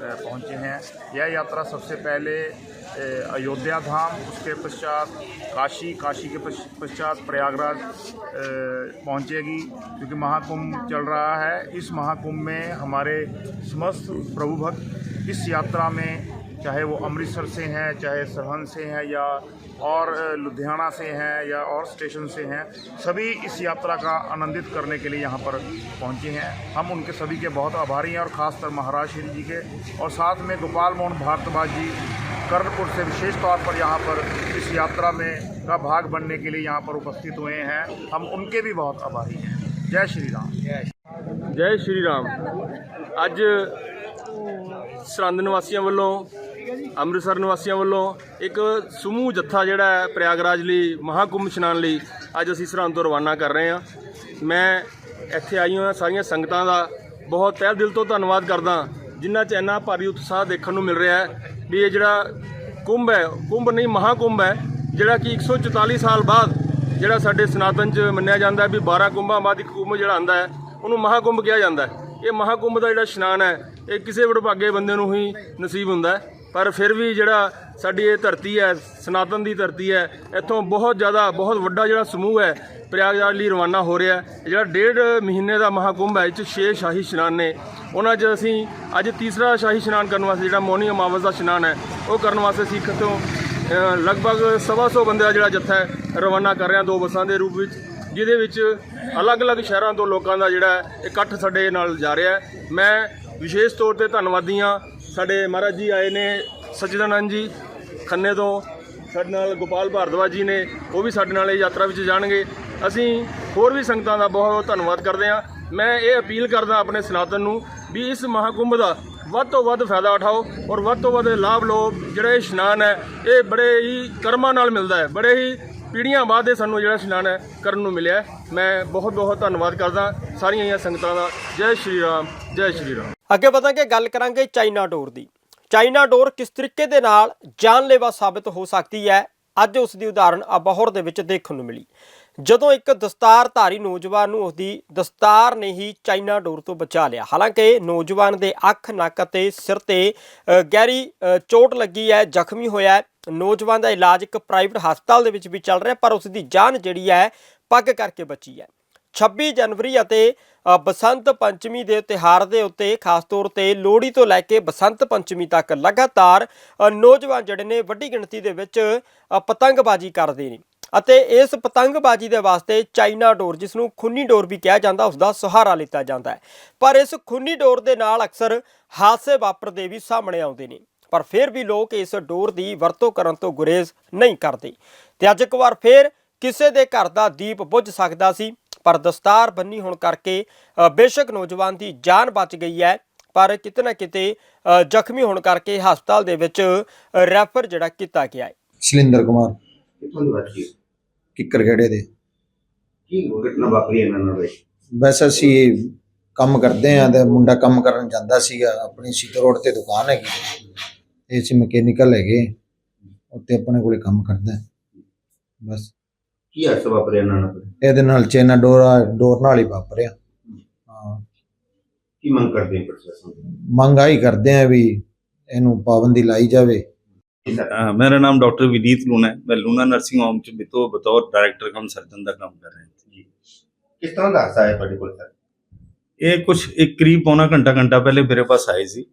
पहुँचे हैं। यह यात्रा सबसे पहले अयोध्या धाम, उसके पश्चात काशी काशी के पश्च- पश्चात प्रयागराज पहुँचेगी, क्योंकि महाकुंभ चल रहा है। इस महाकुंभ में हमारे समस्त प्रभु भक्त इस यात्रा में, चाहे वो अमृतसर से हैं, चाहे सरहन से हैं या और अ, लुधियाना से हैं या और स्टेशन से हैं सभी इस यात्रा का आनंदित करने के लिए यहाँ पर पहुँचे हैं हम उनके सभी के बहुत आभारी हैं और ख़ासकर महाराज श्री जी के और साथ में गोपाल मोहन भारद्वाज जी कर्णपुर से विशेष तौर पर यहाँ पर इस यात्रा में का भाग बनने के लिए यहाँ पर उपस्थित हुए हैं हम उनके भी बहुत आभारी हैं जय श्री राम ਜੈ ਸ਼੍ਰੀ ਰਾਮ ਅੱਜ ਸਰਹੰਦ ਨਿਵਾਸੀਆਂ ਵੱਲੋਂ ਅੰਮ੍ਰਿਤਸਰ ਨਿਵਾਸੀਆਂ ਵੱਲੋਂ ਇੱਕ ਸਮੂਹ ਜੱਥਾ ਜਿਹੜਾ ਹੈ ਪ੍ਰਯਾਗਰਾਜ ਲਈ, ਮਹਾਕੁੰਭ ਇਸ਼ਨਾਨ ਲਈ ਅੱਜ ਅਸੀਂ ਸਰਹੰਦ ਤੋਂ ਰਵਾਨਾ ਕਰ ਰਹੇ ਹਾਂ। ਮੈਂ ਇੱਥੇ ਆਈ ਹੋਈਆਂ ਸਾਰੀਆਂ ਸੰਗਤਾਂ ਦਾ ਬਹੁਤ ਤਹਿ ਦਿਲ ਤੋਂ ਧੰਨਵਾਦ ਕਰਦਾ ਜਿਨ੍ਹਾਂ 'ਚ ਇੰਨਾ ਭਾਰੀ ਉਤਸ਼ਾਹ ਦੇਖਣ ਨੂੰ ਮਿਲ ਰਿਹਾ ਹੈ ਵੀ ਇਹ ਜਿਹੜਾ ਕੁੰਭ ਹੈ, ਕੁੰਭ ਨਹੀਂ, ਮਹਾਕੁੰਭ ਹੈ, ਜਿਹੜਾ ਕਿ 144 ਸਾਲ ਬਾਅਦ ਜਿਹੜਾ ਸਾਡੇ ਸਨਾਤਨ 'ਚ ਮੰਨਿਆ ਜਾਂਦਾ ਵੀ 12 ਕੁੰਭਾਂ ਬਾਅਦ ਇੱਕ ਕੁੰਭ ਜਿਹੜਾ ਆਂਦਾ ਹੈ, ਉਹਨੂੰ ਮਹਾਕੁੰਭ ਕਿਹਾ ਜਾਂਦਾ ਹੈ। ਇਹ ਮਹਾਕੁੰਭ ਦਾ ਜਿਹੜਾ ਇਸ਼ਨਾਨ ਹੈ, ਇਹ ਕਿਸੇ ਵਡਭਾਗੇ ਬੰਦੇ ਨੂੰ ਹੀ ਨਸੀਬ ਹੁੰਦਾ ਹੈ। ਪਰ ਫਿਰ ਵੀ ਜਿਹੜਾ ਸਾਡੀ ਇਹ ਧਰਤੀ ਹੈ, ਸਨਾਤਨ ਦੀ ਧਰਤੀ ਹੈ, ਇੱਥੋਂ ਬਹੁਤ ਜ਼ਿਆਦਾ, ਬਹੁਤ ਵੱਡਾ ਜਿਹੜਾ ਸਮੂਹ ਹੈ, ਪ੍ਰਯਾਗਰਾਜ ਲਈ ਰਵਾਨਾ ਹੋ ਰਿਹਾ ਜਿਹੜਾ ਡੇਢ ਮਹੀਨੇ ਦਾ ਮਹਾਕੁੰਭ ਹੈ, ਇਹ 'ਚ ਛੇ ਸ਼ਾਹੀ ਇਸ਼ਨਾਨ ਨੇ। ਉਹਨਾਂ 'ਚ ਅਸੀਂ ਅੱਜ ਤੀਸਰਾ ਸ਼ਾਹੀ ਇਸ਼ਨਾਨ ਕਰਨ ਵਾਸਤੇ ਜਿਹੜਾ ਮੌਨੀ ਅਮਾਵਸ ਦਾ ਇਸ਼ਨਾਨ ਹੈ, ਉਹ ਕਰਨ ਵਾਸਤੇ ਅਸੀਂ ਇੱਥੋਂ ਲਗਭਗ ਸਵਾ ਸੌ ਬੰਦੇ ਦਾ ਜਿਹੜਾ ਜੱਥਾ ਹੈ, ਰਵਾਨਾ ਕਰ ਰਿਹਾ ਦੋ ਬੱਸਾਂ ਦੇ ਰੂਪ ਵਿੱਚ। ਜਿਹਦੇ ਵਿੱਚ ਅਲੱਗ-ਅਲੱਗ ਸ਼ਹਿਰਾਂ ਤੋਂ ਲੋਕਾਂ ਦਾ ਜਿਹੜਾ ਇਕੱਠ ਸਾਡੇ ਨਾਲ ਜਾ ਰਿਹਾ ਮੈਂ ਵਿਸ਼ੇਸ਼ ਤੌਰ ਤੇ ਧੰਨਵਾਦੀ ਹਾਂ। ਸਾਡੇ ਮਹਾਰਾਜ ਜੀ ਆਏ ਨੇ, ਸਚਿਦਾਨੰਦ ਜੀ ਖੰਨੇ ਤੋਂ, ਸਾਡੇ ਨਾਲ ਗੋਪਾਲ ਭਾਰਦਵਾਜ ਜੀ ਨੇ, ਉਹ ਵੀ ਸਾਡੇ ਨਾਲ ਇਹ ਯਾਤਰਾ ਵਿੱਚ ਜਾਣਗੇ। ਅਸੀਂ ਹੋਰ ਵੀ ਸੰਗਤਾਂ ਦਾ ਬਹੁਤ ਬਹੁਤ ਧੰਨਵਾਦ ਕਰਦੇ ਹਾਂ। ਮੈਂ ਇਹ ਅਪੀਲ ਕਰਦਾ ਆਪਣੇ ਸਨਾਤਨ ਨੂੰ ਵੀ ਇਸ ਮਹਾਕੁੰਭ ਦਾ ਵੱਧ ਤੋਂ ਵੱਧ ਫਾਇਦਾ ਉਠਾਓ ਔਰ ਵੱਧ ਤੋਂ ਵੱਧ ਲਾਭ ਲਓ। ਜਿਹੜਾ ਇਹ ਇਸ਼ਨਾਨ ਹੈ, ਇਹ ਬੜੇ ਹੀ ਕਰਮਾਂ ਨਾਲ ਮਿਲਦਾ ਹੈ, ਬੜੇ ਹੀ ਪੀੜ੍ਹੀਆਂ ਬਾਅਦ ਇਹ ਸਾਨੂੰ ਜਿਹੜਾ ਇਸ਼ਨਾਨ ਹੈ ਕਰਨ ਨੂੰ ਮਿਲਿਆ ਮੈਂ ਬਹੁਤ ਬਹੁਤ ਧੰਨਵਾਦ ਕਰਦਾ ਸਾਰੀਆਂ ਇਹ ਸੰਗਤਾਂ ਦਾ। ਜੈ ਸ਼੍ਰੀ ਰਾਮ, ਜੈ ਸ਼੍ਰੀ ਰਾਮ। ਅੱਗੇ ਵਧਾਂਗੇ, ਗੱਲ ਕਰਾਂਗੇ ਚਾਈਨਾ ਡੋਰ ਦੀ। ਚਾਈਨਾ ਡੋਰ ਕਿਸ ਤਰੀਕੇ ਦੇ ਨਾਲ ਜਾਨਲੇਵਾ ਸਾਬਤ ਹੋ ਸਕਦੀ ਹੈ? ਅੱਜ ਉਸ ਦੀ ਉਦਾਹਰਣ ਅਬੋਹਰ ਦੇ ਵਿੱਚ ਦੇਖਣ ਨੂੰ ਮਿਲੀ। ਜਦੋਂ ਇੱਕ ਦਸਤਾਰਧਾਰੀ ਨੌਜਵਾਨ ਨੂੰ ਉਸਦੀ ਦਸਤਾਰ ਨੇ ਹੀ ਚਾਈਨਾ ਡੋਰ ਤੋਂ ਬਚਾ ਲਿਆ। ਹਾਲਾਂਕਿ ਨੌਜਵਾਨ ਦੇ ਅੱਖ, ਨੱਕ ਅਤੇ ਸਿਰ ਤੇ ਗਹਿਰੀ ਚੋਟ ਲੱਗੀ ਹੈ, ਜ਼ਖਮੀ ਹੋਇਆ ਨੌਜਵਾਨ ਦਾ ਇਲਾਜ ਇੱਕ ਪ੍ਰਾਈਵੇਟ ਹਸਪਤਾਲ ਦੇ ਵਿੱਚ ਵੀ ਚੱਲ ਰਿਹਾ, ਪਰ ਉਸ ਦੀ ਜਾਨ ਜਿਹੜੀ ਹੈ ਪੱਗ ਕਰਕੇ ਬਚੀ ਹੈ। 26 ਜਨਵਰੀ ਅਤੇ ਬਸੰਤ ਪੰਚਮੀ ਦੇ ਤਿਹਾਰ ਦੇ ਉੱਤੇ ਖਾਸ ਤੌਰ ਤੇ ਲੋਹੜੀ ਤੋਂ ਲੈ ਕੇ ਬਸੰਤ ਪੰਚਮੀ ਤੱਕ ਲਗਾਤਾਰ ਨੌਜਵਾਨ ਜਿਹੜੇ ਨੇ ਵੱਡੀ ਗਿਣਤੀ ਦੇ ਵਿੱਚ ਪਤੰਗਬਾਜ਼ੀ ਕਰਦੇ ਨੇ। ਅਤੇ ਇਸ ਪਤੰਗਬਾਜ਼ੀ ਦੇ ਵਾਸਤੇ ਚਾਈਨਾ ਡੋਰ, ਜਿਸ ਨੂੰ ਖੁੰਨੀ ਡੋਰ ਵੀ ਕਿਹਾ ਜਾਂਦਾ ਉਸ ਦਾ ਸਹਾਰਾ ਲਿੱਤਾ ਜਾਂਦਾ ਹੈ। ਪਰ ਇਸ ਖੁੰਨੀ ਡੋਰ ਦੇ ਨਾਲ ਅਕਸਰ ਹਾਦਸੇ ਵਾਪਰਦੇ ਵੀ ਸਾਹਮਣੇ ਆਉਂਦੇ ਨੇ। ਪਰ ਫਿਰ ਵੀ ਲੋਕ ਇਸ ਡੋਰ ਦੀ ਵਰਤੋਂ ਕਰਨ ਤੋਂ ਗੁਰੇਜ਼ ਨਹੀਂ ਕਰਦੇ। ਤੇ ਅੱਜ ਇੱਕ ਵਾਰ ਫੇਰ ਕਿਸੇ ਦੇ ਘਰ ਦਾ ਦੀਪ ਬੁੱਝ ਸਕਦਾ ਸੀ ਪਰ ਦਸਤਾਰ ਬੰਨੀ ਹੋਣ ਕਰਕੇ ਬੇਸ਼ੱਕ ਨੌਜਵਾਨ ਦੀ ਜਾਨ ਬਚ ਗਈ ਹੈ ਪਰ ਕਿਤੇ ਨਾ ਕਿਤੇ ਜ਼ਖਮੀ ਹੋਣ ਕਰਕੇ ਹਸਪਤਾਲ ਦੇ ਵਿੱਚ ਰੈਫਰ ਜਿਹੜਾ ਕੀਤਾ ਗਿਆ ਹੈ। ਸ਼ਲਿੰਦਰ ਕੁਮਾਰ। ਕਿੱਥੋਂ ਦੀ ਕਿੱਕਰ ਖੇੜੇ ਦੇ। ਕੀ ਘਟਨਾ ਵਾਪਰੀ ਇਹਨਾਂ ਨਾਲ? ਹੋਈ? ਵੈਸੇ ਅਸੀਂ ਕੰਮ ਕਰਦੇ ਆਂ ਤੇ ਮੁੰਡਾ ਕੰਮ ਕਰਨ ਜਾਂਦਾ ਸੀਗਾ ਆਪਣੀ ਸਿੱਧ ਰੋਡ ਤੇ ਦੁਕਾਨ ਹੈਗੀ। ਇਹ ਸੀ ਮਕੈਨੀਕਲ ਹੈਗੇ ਉੱਤੇ ਆਪਣੇ ਕੋਲੇ ਕੰਮ ਕਰਦਾ। ਬਸ। ਕੀ ਹਾਦਸਾ ਵਾਪਰਿਆ ਇਹਨਾਂ ਨਾਲ? ਇਹਦੇ ਨਾਲ ਚੈਨਾ ਡੋਰ ਡੋਰ ਨਾਲ ਹੀ ਵਾਪਰਿਆ। ਹਾਂ। ਕੀ ਮੰਗ ਕਰਦੇ ਪ੍ਰਸ਼ਾਸਨ ਤੋਂ? ਮੰਗ ਆਹੀ ਕਰਦੇ ਆ ਵੀ ਇਹਨੂੰ ਪਾਬੰਦੀ ਲਾਈ ਜਾਵੇ। ਨਾਮ ਡਾਕਟਰ ਵਿਨੀਤ ਲੂਣਾ ਹੈ। ਮੈਂ ਲੂਣਾ ਨਰਸਿੰਗ ਹੋਮ ਚ ਬਿਤੋ ਬਤੌਰ ਡਾਇਰੈਕਟਰ ਕਮ ਸਰਜਨ ਦਾ ਕੰਮ ਕਰ ਰਿਹਾ। ਹਾਂ ਕਿਸ ਤਰ੍ਹਾਂ ਦਾ ਹਾਦਸਾ ਹੈ ਤੁਹਾਡੇ ਕੋਲ ਸਰ? ਇਹ ਕੁਝ ਇੱਕ ਕਰੀਬ ਪੌਣਾ ਘੰਟਾ ਘੰਟਾ ਪਹਿਲੇ ਮੇਰੇ ਪਾਸ ਆਏ ਸੀ।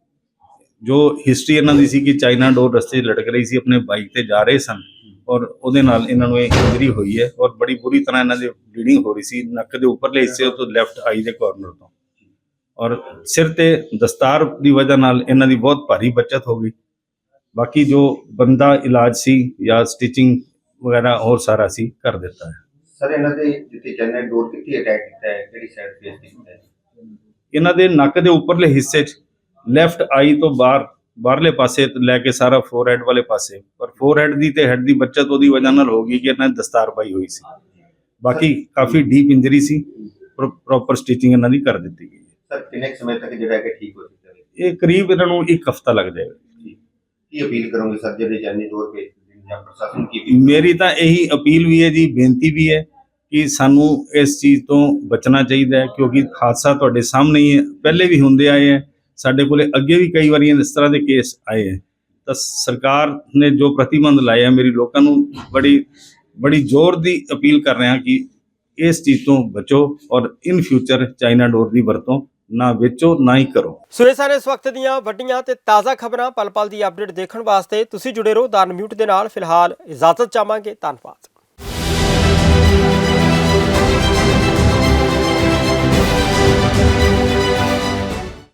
ਜੋ ਹਿਸਟਰੀ ਇਹਨਾਂ ਦੀ ਸੀ ਕਿ ਚਾਈਨਾ ਡੋਰ ਰਸਤੇ 'ਚ ਲਟਕ ਰਹੀ ਸੀ ਆਪਣੇ ਬਾਈਕ ਤੇ ਜਾ ਰਹੇ ਸਨ ਔਰ ਉਹਦੇ ਨਾਲ ਇਹਨਾਂ ਨੂੰ ਇਹ ਇੰਜਰੀ ਹੋਈ ਹੈ ਔਰ ਬੜੀ ਬੁਰੀ ਤਰ੍ਹਾਂ ਇਹਨਾਂ ਦੇ ਬਲੀਡਿੰਗ ਹੋ ਰਹੀ ਸੀ ਨੱਕ ਦੇ ਉੱਪਰਲੇ ਹਿੱਸੇ ਤੋਂ ਲੈਫਟ ਆਈ ਦੇ ਕਾਰਨਰ ਤੋਂ ਔਰ ਸਿਰ ਤੇ ਦਸਤਾਰ ਦੀ ਵਜ੍ਹਾ ਨਾਲ ਇਹਨਾਂ ਦੀ ਬਹੁਤ ਭਾਰੀ ਬਚਤ ਹੋ ਗਈ। ਬਾਕੀ ਜੋ ਬੰਦਾ ਇਲਾਜ ਸੀ ਜਾਂ ਸਟਿਚਿੰਗ ਵਗੈਰਾ ਹੋਰ ਸਾਰਾ ਸੀ ਕਰ ਦਿੱਤਾ ਹੈ। ਸਰ ਇਹਨਾਂ ਦੇ ਜਿੱਥੇ ਚਾਈਨਾ ਡੋਰ ਕਿੱਥੇ ਅਟੈਕ ਕੀਤਾ ਹੈ ਕਿਹੜੀ ਸਾਈਡ ਕੀਤਾ ਹੈ? ਇਹਨਾਂ ਦੇ ਨੱਕ ਦੇ ਉੱਪਰਲੇ ਹਿੱਸੇ 'ਚ ਲੈਫਟ ਆਈ ਤੋਂ ਬਾਹਰ ਬਾਹਰਲੇ ਪਾਸੇ ਤੋਂ ਲੈ ਕੇ ਸਾਰਾ ਫੋਰਹੈਡ ਵਾਲੇ ਪਾਸੇ। ਪਰ ਫੋਰਹੈਡ ਦੀ ਤੇ ਹੈਡ ਦੀ ਬੱਚਤ ਉਹਦੀ ਵਜ੍ਹਾ ਨਾਲ ਹੋ ਗਈ ਕਿ ਇਹਨਾਂ ਨੇ ਦਸਤਾਰ ਪਾਈ ਹੋਈ ਸੀ। ਬਾਕੀ ਕਾਫੀ ਡੀਪ ਇੰਜਰੀ ਸੀ ਪ੍ਰੋਪਰ ਸਟਿਚਿੰਗ ਇਹਨਾਂ ਦੀ ਕਰ ਦਿੱਤੀ ਗਈ। ਸਰ ਕਿੰਨੇ ਸਮੇਂ ਤੱਕ ਜਿਹੜਾ ਕਿ ਠੀਕ ਹੋ ਹੈ? ਇਹ ਕਰੀਬ ਇਹਨਾਂ ਨੂੰ ਇੱਕ ਹਫਤਾ ਲੱਗ ਜਾਏਗਾ। ਕੀ ਅਪੀਲ ਕਰੋਗੇ ਸਰ ਜਿਹੜੇ ਚਾਈਨਾ ਡੋਰ ਭੇਜ ਜਾਂ ਪ੍ਰਸ਼ਾਸਨ ਕੀ appeal ਮੇਰੀ ਤਾਂ ਇਹੀ ਅਪੀਲ ਵੀ ਹੈ ਜੀ ਬੇਨਤੀ ਵੀ ਹੈ ਕਿ ਸਾਨੂੰ ਇਸ ਚੀਜ਼ ਤੋਂ ਬਚਣਾ ਚਾਹੀਦਾ ਹੈ ਕਿਉਂਕਿ ਹਾਦਸਾ ਤੁਹਾਡੇ ਸਾਹਮਣੇ ਹੀ ਹੈ। ਪਹਿਲੇ ਵੀ ਹੁੰਦੇ ਆਏ ਹੈ ਸਾਡੇ ਕੋਲੇ ਅੱਗੇ ਵੀ ਕਈ ਵਾਰੀ ਇਸ ਤਰ੍ਹਾਂ ਦੇ ਕੇਸ ਆਏ ਹੈ। ਤਾਂ ਸਰਕਾਰ ਨੇ ਜੋ ਪ੍ਰਤੀਬੰਧ ਲਾਇਆ ਮੇਰੀ ਲੋਕਾਂ ਨੂੰ ਬੜੀ ਬੜੀ ਜ਼ੋਰ ਦੀ ਅਪੀਲ ਕਰ ਰਿਹਾ ਕਿ ਇਸ ਚੀਜ਼ ਤੋਂ ਬਚੋ ਔਰ ਇਨ ਫਿਊਚਰ ਚਾਈਨਾ ਡੋਰ ਦੀ ਵਰਤੋਂ ਨਾ ਵੇਚੋ, ਨਾ ਹੀ ਕਰੋ। ਸੋ ਇਹ ਸਾਰੇ ਇਸ ਵਕਤ ਦੀਆਂ ਵੱਡੀਆਂ ਤੇ ਤਾਜ਼ਾ ਖਬਰਾਂ ਪਲ ਪਲ ਦੀ ਅਪਡੇਟ ਦੇਖਣ ਵਾਸਤੇ ਤੁਸੀਂ ਜੁੜੇ ਰਹੋ ਦਾਨ ਮਿਊਟ ਦੇ ਨਾਲ। ਫਿਲਹਾਲ ਇਜਾਜ਼ਤ ਚਾਹਾਂਗੇ, ਧੰਨਵਾਦ।